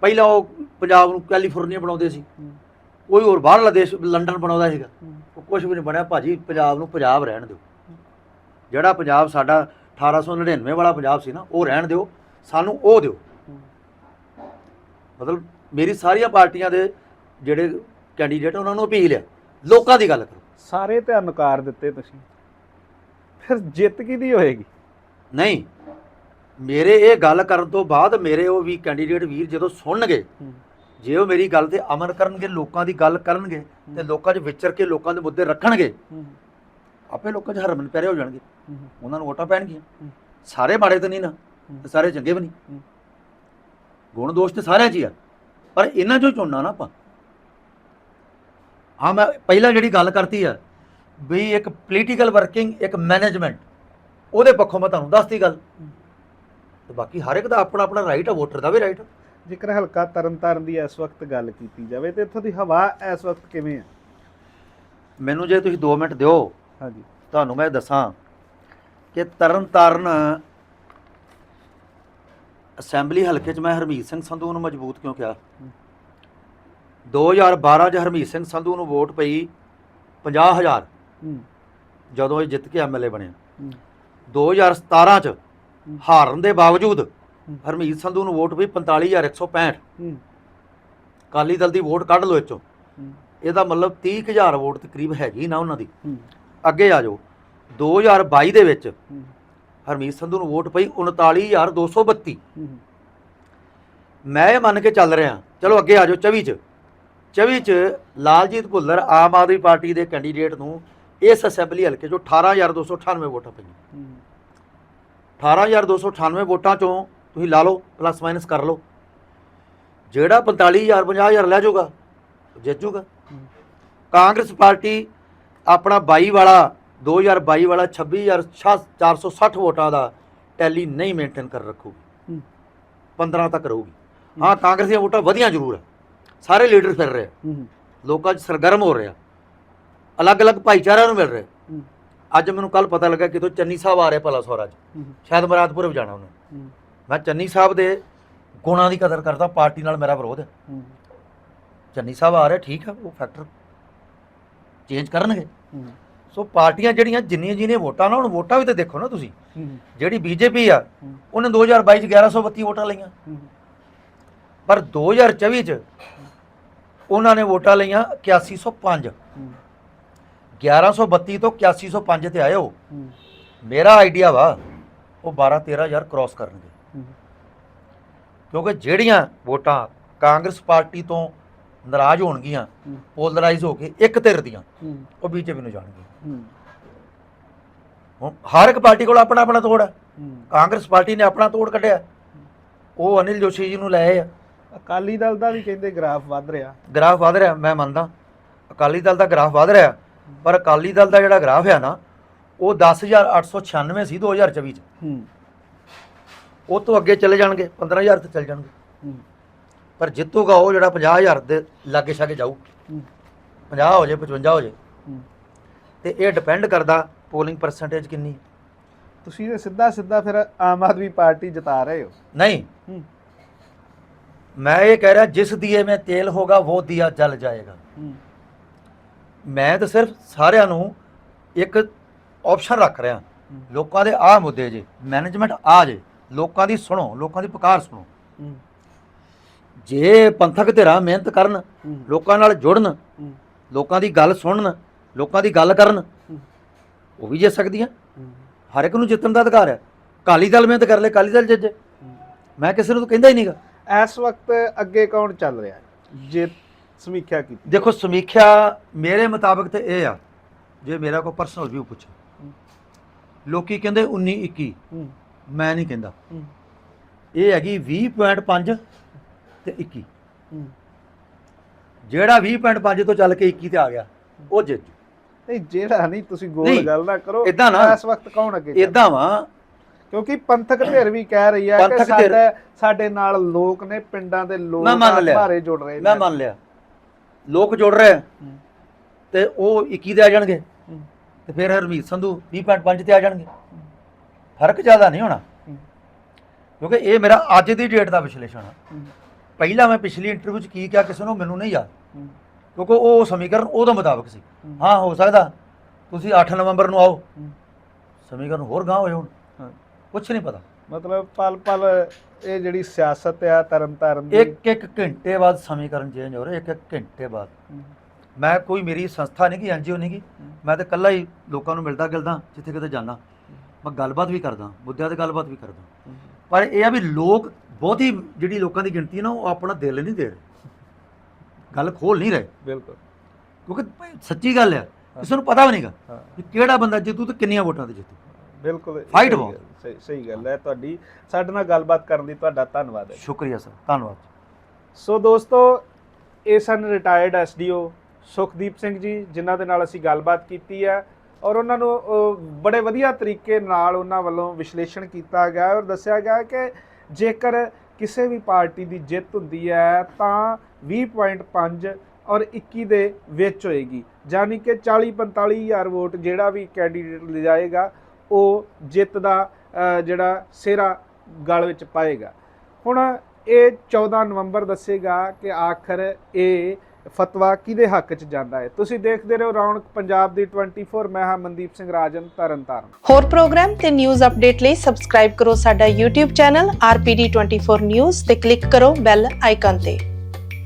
ਪਹਿਲਾਂ ਉਹ ਪੰਜਾਬ ਨੂੰ ਕੈਲੀਫੋਰਨੀਆ ਬਣਾਉਂਦੇ ਸੀ। ਕੋਈ ਹੋਰ ਬਾਹਰਲਾ ਦੇਸ਼ ਲੰਡਨ ਬਣਾਉਂਦਾ ਸੀਗਾ। ਉਹ ਕੁਝ ਵੀ ਨਹੀਂ ਬਣਿਆ। ਭਾਜੀ ਪੰਜਾਬ ਨੂੰ ਪੰਜਾਬ ਰਹਿਣ ਦਿਓ। ਜਿਹੜਾ ਪੰਜਾਬ ਸਾਡਾ 1899 ਵਾਲਾ ਪੰਜਾਬ ਸੀ ਨਾ ਉਹ ਰਹਿਣ ਦਿਓ ਸਾਨੂੰ ਉਹ ਦਿਓ ਹੂੰ। ਮਤਲਬ ਮੇਰੀ ਸਾਰੀਆਂ ਪਾਰਟੀਆਂ ਦੇ ਜਿਹੜੇ ਕੈਂਡੀਡੇਟ ਉਹਨਾਂ ਨੂੰ ਅਪੀਲ ਆ ਲੋਕਾਂ ਦੀ ਗੱਲ ਕਰੋ ਸਾਰੇ ਤੇ ਨਕਾਰ ਦਿੱਤੇ ਤੁਸੀਂ ਫਿਰ ਜਿੱਤ ਕਿਹਦੀ ਹੋਏਗੀ ਨਹੀਂ ਮੇਰੇ ਇਹ ਗੱਲ ਕਰਨ ਤੋਂ ਬਾਅਦ ਮੇਰੇ ਉਹ ਵੀ ਕੈਂਡੀਡੇਟ ਵੀਰ ਜਦੋਂ ਸੁਣਨਗੇ ਹੂੰ। ਜੇ ਉਹ ਮੇਰੀ ਗੱਲ ਤੇ ਅਮਲ ਕਰਨਗੇ ਲੋਕਾਂ ਦੀ ਗੱਲ ਕਰਨਗੇ ਤੇ ਲੋਕਾਂ 'ਚ ਵਿਚਰ ਕੇ ਲੋਕਾਂ ਦੇ ਮੁੱਦੇ ਰੱਖਣਗੇ ਹੂੰ। ਆਪੇ ਲੋਕਾਂ 'ਚ ਹਰਮਨ ਪਿਆਰੇ ਹੋ ਜਾਣਗੇ। ਉਹਨਾਂ ਨੂੰ ਵੋਟਾਂ ਪੈਣਗੀਆਂ। ਸਾਰੇ ਮਾੜੇ ਤਾਂ ਨਹੀਂ ਨਾ। ਤੇ ਸਾਰੇ ਚੰਗੇ ਵੀ ਨਹੀਂ। ਗੁਣ ਦੋਸ਼ ਤੇ ਸਾਰਿਆਂ 'ਚ ਹੀ ਆ ਪਰ ਇਹਨਾਂ 'ਚੋਂ ਚੁਣਨਾ ਨਾ ਆਪਾਂ ਹਾਂ ਮੈਂ ਪਹਿਲਾਂ ਜਿਹੜੀ ਗੱਲ ਕਰਤੀ ਆ ਵੀ ਇੱਕ ਪੋਲੀਟੀਕਲ ਵਰਕਿੰਗ ਇੱਕ ਮੈਨੇਜਮੈਂਟ ਉਹਦੇ ਪੱਖੋਂ ਮੈਂ ਤੁਹਾਨੂੰ ਦੱਸਤੀ ਗੱਲ। ਤੇ ਬਾਕੀ ਹਰ ਇੱਕ ਦਾ ਆਪਣਾ ਆਪਣਾ ਰਾਈਟ ਆ ਵੋਟਰ ਦਾ ਵੀ ਰਾਈਟ ਜੇਕਰ ਹਲਕਾ ਤਰਨਤਾਰਨ ਦੀ ਇਸ ਵਕਤ ਗੱਲ ਕੀਤੀ ਜਾਵੇ ਤੇ ਇੱਥੋਂ ਦੀ ਹਵਾ ਇਸ ਵਕਤ ਕਿਵੇਂ ਹੈ ਮੈਨੂੰ ਜੇ ਤੁਸੀਂ 2 ਮਿੰਟ ਦਿਓ ਹਾਂਜੀ। ਤੁਹਾਨੂੰ ਮੈਂ ਦੱਸਾਂ ਕਿ ਤਰਨ ਤਾਰਨ ਅਸੈਂਬਲੀ ਹਲਕੇ 'ਚ ਮੈਂ ਹਰਮੀਤ ਸਿੰਘ ਸੰਧੂ ਨੂੰ ਮਜ਼ਬੂਤ ਕਿਉਂ ਕਿਹਾ? 2012 'ਚ ਹਰਮੀਤ ਸਿੰਘ ਸੰਧੂ ਨੂੰ ਵੋਟ ਪਈ 50000 ਹੂੰ। ਜਦੋਂ ਇਹ ਜਿੱਤ ਕੇ ਐਮਐਲਏ ਬਣਿਆ ਹੂੰ। 2017 'ਚ। ਹਾਰਨ ਦੇ ਬਾਵਜੂਦ। ਹਰਮੀਤ ਸੰਧੂ ਨੂੰ ਵੋਟ ਪਈ 45165 ਹੂੰ। ਅਕਾਲੀ ਦਲ ਦੀ ਵੋਟ ਕੱਢ ਲਓ ਇਹ 'ਚੋਂ ਹੂੰ। ਇਹਦਾ ਮਤਲਬ 30000 ਵੋਟ ਤਕਰੀਬ ਹੈਗੀ ਨਾ ਉਹਨਾਂ ਦੀ। ਅੱਗੇ ਆ ਜਾਓ। 2022 ਦੇ ਵਿੱਚ ਹਰਮੀਤ ਸੰਧੂ ਨੂੰ ਵੋਟ ਪਈ 39232 ਹੂੰ। ਮੈਂ ਇਹ ਮੰਨ ਕੇ ਚੱਲ ਰਿਹਾ ਚਲੋ ਅੱਗੇ ਆ ਜਾਓ 24 ਚ। 24 ਚ ਲਾਲਜੀਤ ਭੁੱਲਰ ਆਮ ਆਦਮੀ ਪਾਰਟੀ ਦੇ ਕੈਂਡੀਡੇਟ ਨੂੰ ਇਸ ਅਸੈਂਬਲੀ ਹਲਕੇ ਚੋਂ 18298 ਵੋਟਾਂ ਪਈਆਂ। ਹੂੰ। 18298 ਵੋਟਾਂ ਚੋਂ ਤੁਸੀਂ ਲਾ ਲਓ ਪਲੱਸ ਮਾਈਨਸ ਕਰ ਲਓ। ਜਿਹੜਾ 45000 50000 ਲੈ ਜਾਊਗਾ ਜਿੱਤ ਜਾਊਗਾ। ਕਾਂਗਰਸ ਪਾਰਟੀ ਆਪਣਾ 22 ਵਾਲਾ 2022 ਵਾਲਾ 26460 ਵੋਟਾਂ ਦਾ ਟੈਲੀ ਨਹੀਂ ਮੇਨਟੇਨ ਕਰ ਰੱਖੂਗੀ ਹੂੰ। 15 ਤੱਕ ਰਹੂਗੀ। ਹਾਂ। ਕਾਂਗਰਸ ਦੀਆਂ ਵੋਟਾਂ ਵਧੀਆਂ ਜ਼ਰੂਰ ਹੈ ਸਾਰੇ ਲੀਡਰ ਫਿਰ ਰਹੇ। ਹੂੰ ਲੋਕਾਂ 'ਚ ਸਰਗਰਮ ਹੋ ਰਿਹਾ ਅਲੱਗ-ਅਲੱਗ ਭਾਈਚਾਰਿਆਂ ਨੂੰ ਮਿਲ ਰਿਹਾ ਹੂੰ। ਅੱਜ ਮੈਨੂੰ ਕੱਲ ਪਤਾ ਲੱਗਾ ਕਿ ਤੋਂ ਚੰਨੀ ਸਾਹਿਬ ਆ ਰਹੇ ਭਲਾ ਸਵਰਾਜ ਹੂੰ ਸ਼ਾਇਦ ਮਰਾਦਪੁਰ ਜਾਣਾ ਉਹਨੇ। ਹੂੰ। ਮੈਂ ਚੰਨੀ ਸਾਹਿਬ ਦੇ ਗੁਣਾਂ ਦੀ ਕਦਰ ਕਰਦਾ ਪਾਰਟੀ ਨਾਲ ਮੇਰਾ ਵਿਰੋਧ ਹੈ ਹੂੰ। ਚੰਨੀ ਸਾਹਿਬ ਆ ਰਹੇ ਠੀਕ ਆ ਉਹ ਫੈਕਟਰ ਚੇਂਜ ਕਰਨਗੇ। ਸੋ ਪਾਰਟੀਆਂ ਜਿਹੜੀਆਂ ਜਿੰਨੀਆਂ ਜਿੰਨੀਆਂ ਵੋਟਾਂ ਹੁਣ ਵੋਟਾਂ ਵੀ ਤੇ ਦੇਖੋ ਨਾ ਤੁਸੀਂ। ਜਿਹੜੀ ਬੀਜੇਪੀ ਆ। ਉਹਨੇ 2022 ਚ 1132 ਵੋਟਾਂ ਲਈਆਂ। ਪਰ 2024 ਚ ਉਹਨਾਂ ਨੇ ਵੋਟਾਂ ਲਈਆਂ 8105 ਹੂੰ। 1132 ਤੋਂ 8105 ਤੇ ਆਏ ਹੋ। ਮੇਰਾ ਆਈਡੀਆ ਵਾ ਉਹ 12 13000 ਕ੍ਰਾਸ ਕਰਨਗੇ। ਕਿਉਂਕਿ ਜਿਹੜੀਆਂ ਵੋਟਾਂ ਕਾਂਗਰਸ ਪਾਰਟੀ ਤੋਂ ਨਾਰਾਜ਼ ਹੋਣਗੀਆਂ ਹੂੰ। ਪੋਲਰਾਈਜ਼ ਹੋ ਕੇ ਇੱਕ ਧਿਰ ਦੀਆਂ ਹੂੰ। ਉਹ ਬੀਜੇਪੀ ਨੂੰ ਜਾਣਗੀਆਂ ਹੂੰ। ਹੁਣ ਹਰ ਇੱਕ ਪਾਰਟੀ ਕੋਲ ਆਪਣਾ ਆਪਣਾ ਤੋੜ ਹੈ। ਹੂੰ। ਕਾਂਗਰਸ ਪਾਰਟੀ ਨੇ ਆਪਣਾ ਤੋੜ ਕੱਢਿਆ। ਉਹ ਅਨਿਲ ਜੋਸ਼ੀ ਜੀ ਨੂੰ ਲਾਏ ਆ। ਅਕਾਲੀ ਦਲ ਦਾ ਵੀ ਕਹਿੰਦੇ ਗ੍ਰਾਫ ਵੱਧ ਰਿਹਾ। ਗ੍ਰਾਫ ਵਧ ਰਿਹਾ ਮੈਂ ਮੰਨਦਾ। ਅਕਾਲੀ ਦਲ ਦਾ ਗ੍ਰਾਫ ਵਧ ਰਿਹਾ ਪਰ ਅਕਾਲੀ ਦਲ ਦਾ ਜਿਹੜਾ ਗ੍ਰਾਫ ਹੈ ਨਾ ਉਹ 10896 ਸੀ 2024 ਚ। ਹੂੰ। ਉਹ ਤੋਂ ਅੱਗੇ ਚਲੇ ਜਾਣਗੇ 15000 ਤੇ ਚਲੇ ਜਾਣਗੇ। ਹੂੰ। ਪਰ ਜਿੱਤੂਗਾ ਉਹ ਜਿਹੜਾ 50000 ਦੇ ਲਾਗੇ ਛਾਗੇ ਜਾਊ। 50 ਹੋ ਜੇ 55 ਹੋ ਜੇ। ਤੇ ਇਹ ਡਿਪੈਂਡ ਕਰਦਾ ਪੋਲਿੰਗ ਪਰਸੈਂਟੇਜ ਕਿੰਨੀ। ਤੁਸੀਂ ਇਹ ਸਿੱਧਾ ਸਿੱਧਾ ਫਿਰ ਆਮ ਆਦਮੀ ਪਾਰਟੀ ਜਿਤਾ ਰਹੇ ਹੋ। ਨਹੀਂ। ਮੈਂ ਇਹ ਕਹਿ ਰਿਹਾ ਜਿਸ ਦੀਏ ਮੈਂ ਤੇਲ ਹੋਗਾ ਉਹ ਦੀਆ ਜਲ ਜਾਏਗਾ। ਮੈਂ ਤਾਂ ਸਿਰਫ ਸਾਰਿਆਂ ਨੂੰ ਇੱਕ ਆਪਸ਼ਨ ਰੱਖ ਰਿਹਾ। ਲੋਕਾਂ ਦੇ ਆ ਮੁੱਦੇ ਜੇ ਮੈਨੇਜਮੈਂਟ ਆ ਜੇ। ਲੋਕਾਂ ਦੀ ਸੁਣੋ ਲੋਕਾਂ ਦੀ ਪੁਕਾਰ ਸੁਣੋ। ਜੇ ਪੰਥਕ ਧਿਰਾਂ ਮਿਹਨਤ ਕਰਨ ਲੋਕਾਂ ਨਾਲ ਜੁੜਨ ਲੋਕਾਂ ਦੀ ਗੱਲ ਸੁਣਨ ਲੋਕਾਂ ਦੀ ਗੱਲ ਕਰਨ। ਉਹ ਵੀ ਜਿੱਤ ਸਕਦੀਆਂ। ਹਰ ਇੱਕ ਨੂੰ ਜਿੱਤਣ ਦਾ ਅਧਿਕਾਰ ਹੈ। ਕਾਲੀ ਦਲ ਮਿਹਨਤ ਕਰ ਲੈ ਕਾਲੀ ਦਲ ਜਿੱਤ ਜੇ। ਮੈਂ ਕਿਸੇ ਨੂੰ ਤਾਂ ਕਹਿੰਦਾ ਹੀ ਨਹੀਂਗਾ। ਇਸ ਵਕਤ ਅੱਗੇ ਕੌਣ ਚੱਲ ਰਿਹਾ ਜੇ ਸਮੀਖਿਆ ਕੀਤੀ ਦੇਖੋ ਸਮੀਖਿਆ ਮੇਰੇ ਮੁਤਾਬਕ ਤੇ ਇਹ ਆ ਜੇ ਮੇਰਾ ਕੋਈ ਪਰਸਨਲ ਵਿਊ ਪੁੱਛੇ। ਲੋਕੀ ਕਹਿੰਦੇ 19 21 ਹੂੰ। ਮੈਂ ਨਹੀਂ ਕਹਿੰਦਾ। ਇਹ ਹੈਗੀ 20.5 ਤੇ 21 ਹੂੰ। ਜਿਹੜਾ 20.5 ਤੋਂ ਚੱਲ ਕੇ 21 ਤੇ ਆ ਗਿਆ ਉਹ ਜਿੱਤ ਜੂ। ਨਹੀਂ ਜਿਹੜਾ ਨਹੀਂ ਤੁਸੀਂ ਗੋਲ ਗੱਲ ਨਾ ਕਰੋ। ਏਦਾਂ ਨਾ। ਇਸ ਵਕਤ ਕੌਣ ਅੱਗੇ ਏਦਾਂ ਵਾ। ਕਿਉਂਕਿ ਪੰਥਕ ਧਿਰ ਵੀ ਕਹਿ ਰਹੀ ਹੈ ਕਿ ਸਾਡੇ ਸਾਡੇ ਨਾਲ ਲੋਕ ਨੇ ਪਿੰਡਾਂ ਦੇ ਲੋਕ। ਭਾਰੇ ਜੁੜ ਰਹੇ ਮੈਂ ਮੰਨ ਲਿਆ। ਲੋਕ ਜੁੜ ਰਹੇ। ਤੇ ਉਹ 21 ਤੇ ਆ ਜਾਣਗੇ। ਤੇ ਫਿਰ ਹਰਮੀਤ ਸੰਧੂ 20.5 ਤੇ ਆ ਜਾਣਗੇ। ਫ਼ਰਕ ਜ਼ਿਆਦਾ ਨਹੀਂ ਹੋਣਾ। ਕਿਉਂਕਿ ਇਹ ਮੇਰਾ ਅੱਜ ਦੀ ਡੇਟ ਦਾ ਵਿਸ਼ਲੇਸ਼ਣ ਆ। ਹੂੰ, ਪਹਿਲਾਂ ਮੈਂ ਪਿਛਲੀ ਇੰਟਰਵਿਊ 'ਚ ਕੀ ਕਿਹਾ ਕਿਸੇ ਨੂੰ ਮੈਨੂੰ ਨਹੀਂ ਯਾਦ। ਕਿਉਂਕਿ ਉਹ ਸਮੀਕਰਨ ਉਹਦੇ ਮੁਤਾਬਕ ਸੀ। ਹੂੰ। ਹਾਂ ਸਕਦਾ। ਤੁਸੀਂ 8 ਨਵੰਬਰ ਨੂੰ ਆਓ। ਸਮੀਕਰਨ ਹੋਰ ਗਾਂ ਹੋਏ ਹੁਣ। ਕੁਛ ਨਹੀਂ ਪਤਾ। ਮਤਲਬ ਪਲ ਪਲ ਇਹ ਜਿਹੜੀ ਸਿਆਸਤ ਆ ਤਰਨ ਤਾਰਨ ਦੀ। ਇੱਕ ਇੱਕ ਘੰਟੇ ਬਾਅਦ ਸਮੀਕਰਨ ਚੇਂਜ ਹੋ ਰਿਹਾ ਇੱਕ ਇੱਕ ਘੰਟੇ ਬਾਅਦ। ਮੈਂ ਕੋਈ ਮੇਰੀ ਸੰਸਥਾ ਨਹੀਂ ਕਿ ਐਨਜੀਓ ਨਹੀਂ ਕਿ। ਮੈਂ ਤਾਂ ਇਕੱਲਾ ਹੀ ਲੋਕਾਂ ਨੂੰ ਮਿਲਦਾ ਗਿਲਦਾ ਜਿੱਥੇ ਕਿਤੇ ਜਾਂਦਾ ਮੈਂ ਗੱਲਬਾਤ ਵੀ ਕਰਦਾ ਮੁੱਦਿਆਂ ਤੇ ਗੱਲਬਾਤ ਵੀ ਕਰਦਾ। ਪਰ ਇਹ ਆ ਵੀ ਲੋਕ ਬਹੁਤੀ ਜਿਹੜੀ ਲੋਕਾਂ ਦੀ ਗਿਣਤੀ ਹੈ ਨਾ ਉਹ ਆਪਣਾ ਦਿਲ ਨਹੀਂ ਦੇ ਰਹੇ। ਗੱਲ ਖੋਲ ਨਹੀਂ ਰਹੇ। ਬਿਲਕੁਲ। ਕਿਉਂਕਿ ਭਾਈ ਸੱਚੀ ਗੱਲ ਹੈ ਕਿਸੇ ਨੂੰ ਪਤਾ ਵੀ ਨਹੀਂਗਾ ਹਾਂ। ਕਿ ਕਿਹੜਾ ਬੰਦਾ ਜਿੱਤੂ ਤੇ ਕਿੰਨੀਆਂ ਵੋਟਾਂ ਤੇ ਜਿੱਤੂ। ਬਿਲਕੁਲ। Fight ਸਹੀ ਬਹੁਤ। ਗੱਲ, ਸਹੀ ਸਹੀ ਗੱਲ ਹੈ ਤੁਹਾਡੀ। ਸਾਡੇ ਨਾਲ ਗੱਲਬਾਤ ਕਰਨ ਲਈ ਤੁਹਾਡਾ ਧੰਨਵਾਦ ਹੈ। ਸ਼ੁਕਰੀਆ ਸਰ ਧੰਨਵਾਦ। ਸੋ ਦੋਸਤੋ ਇਹ ਸਨ ਰਿਟਾਇਰਡ ਐਸਡੀਓ ਸੁਖਦੀਪ ਸਿੰਘ ਜੀ ਜਿਨ੍ਹਾਂ ਦੇ ਨਾਲ ਅਸੀਂ ਗੱਲਬਾਤ ਕੀਤੀ ਹੈ ਔਰ ਉਹਨਾਂ ਨੂੰ ਅਹ, ਬੜੇ ਵਧੀਆ ਤਰੀਕੇ ਨਾਲ ਉਹਨਾਂ ਵੱਲੋਂ ਵਿਸ਼ਲੇਸ਼ਣ ਕੀਤਾ ਗਿਆ ਔਰ ਦੱਸਿਆ ਗਿਆ ਕਿ ਜੇਕਰ ਕਿਸੇ ਵੀ ਪਾਰਟੀ ਦੀ ਜਿੱਤ ਹੁੰਦੀ ਹੈ, ਤਾਂ 20.5 ਔਰ 21 ਦੇ ਵਿੱਚ ਹੋਏਗੀ। ਯਾਨੀ ਕਿ 40 45 ਹਜ਼ਾਰ ਵੋਟ ਜਿਹੜਾ ਵੀ ਕੈਂਡੀਡੇਟ ਲਿਜਾਏਗਾ, ਉਹ ਜਿੱਤ ਦਾ ਜਿਹੜਾ ਸਿਹਰਾ ਗਲ ਵਿੱਚ ਪਾਏਗਾ। ਹੁਣ ਇਹ 14 ਨਵੰਬਰ ਦੱਸੇਗਾ ਕਿ ਆਖਰ ਇਹ ਫਤਵਾ ਕਿਹਦੇ ਹੱਕ 'ਚ ਜਾਂਦਾ ਹੈ? ਤੁਸੀਂ ਦੇਖਦੇ ਰਹੋ ਰੌਣਕ ਪੰਜਾਬ ਦੀ 24 ਮੈਂ ਹਾਂ ਮਨਦੀਪ ਸਿੰਘ ਰਾਜਨ ਤਰਨਤਾਰਨ ਹੋਰ ਪ੍ਰੋਗਰਾਮ ਤੇ ਨਿਊਜ਼ ਅਪਡੇਟ ਲਈ ਸਬਸਕ੍ਰਾਈਬ ਕਰੋ ਸਾਡਾ YouTube ਚੈਨਲ RPD24 News ਤੇ ਕਲਿੱਕ ਕਰੋ ਬੈਲ ਆਈਕਨ ਤੇ।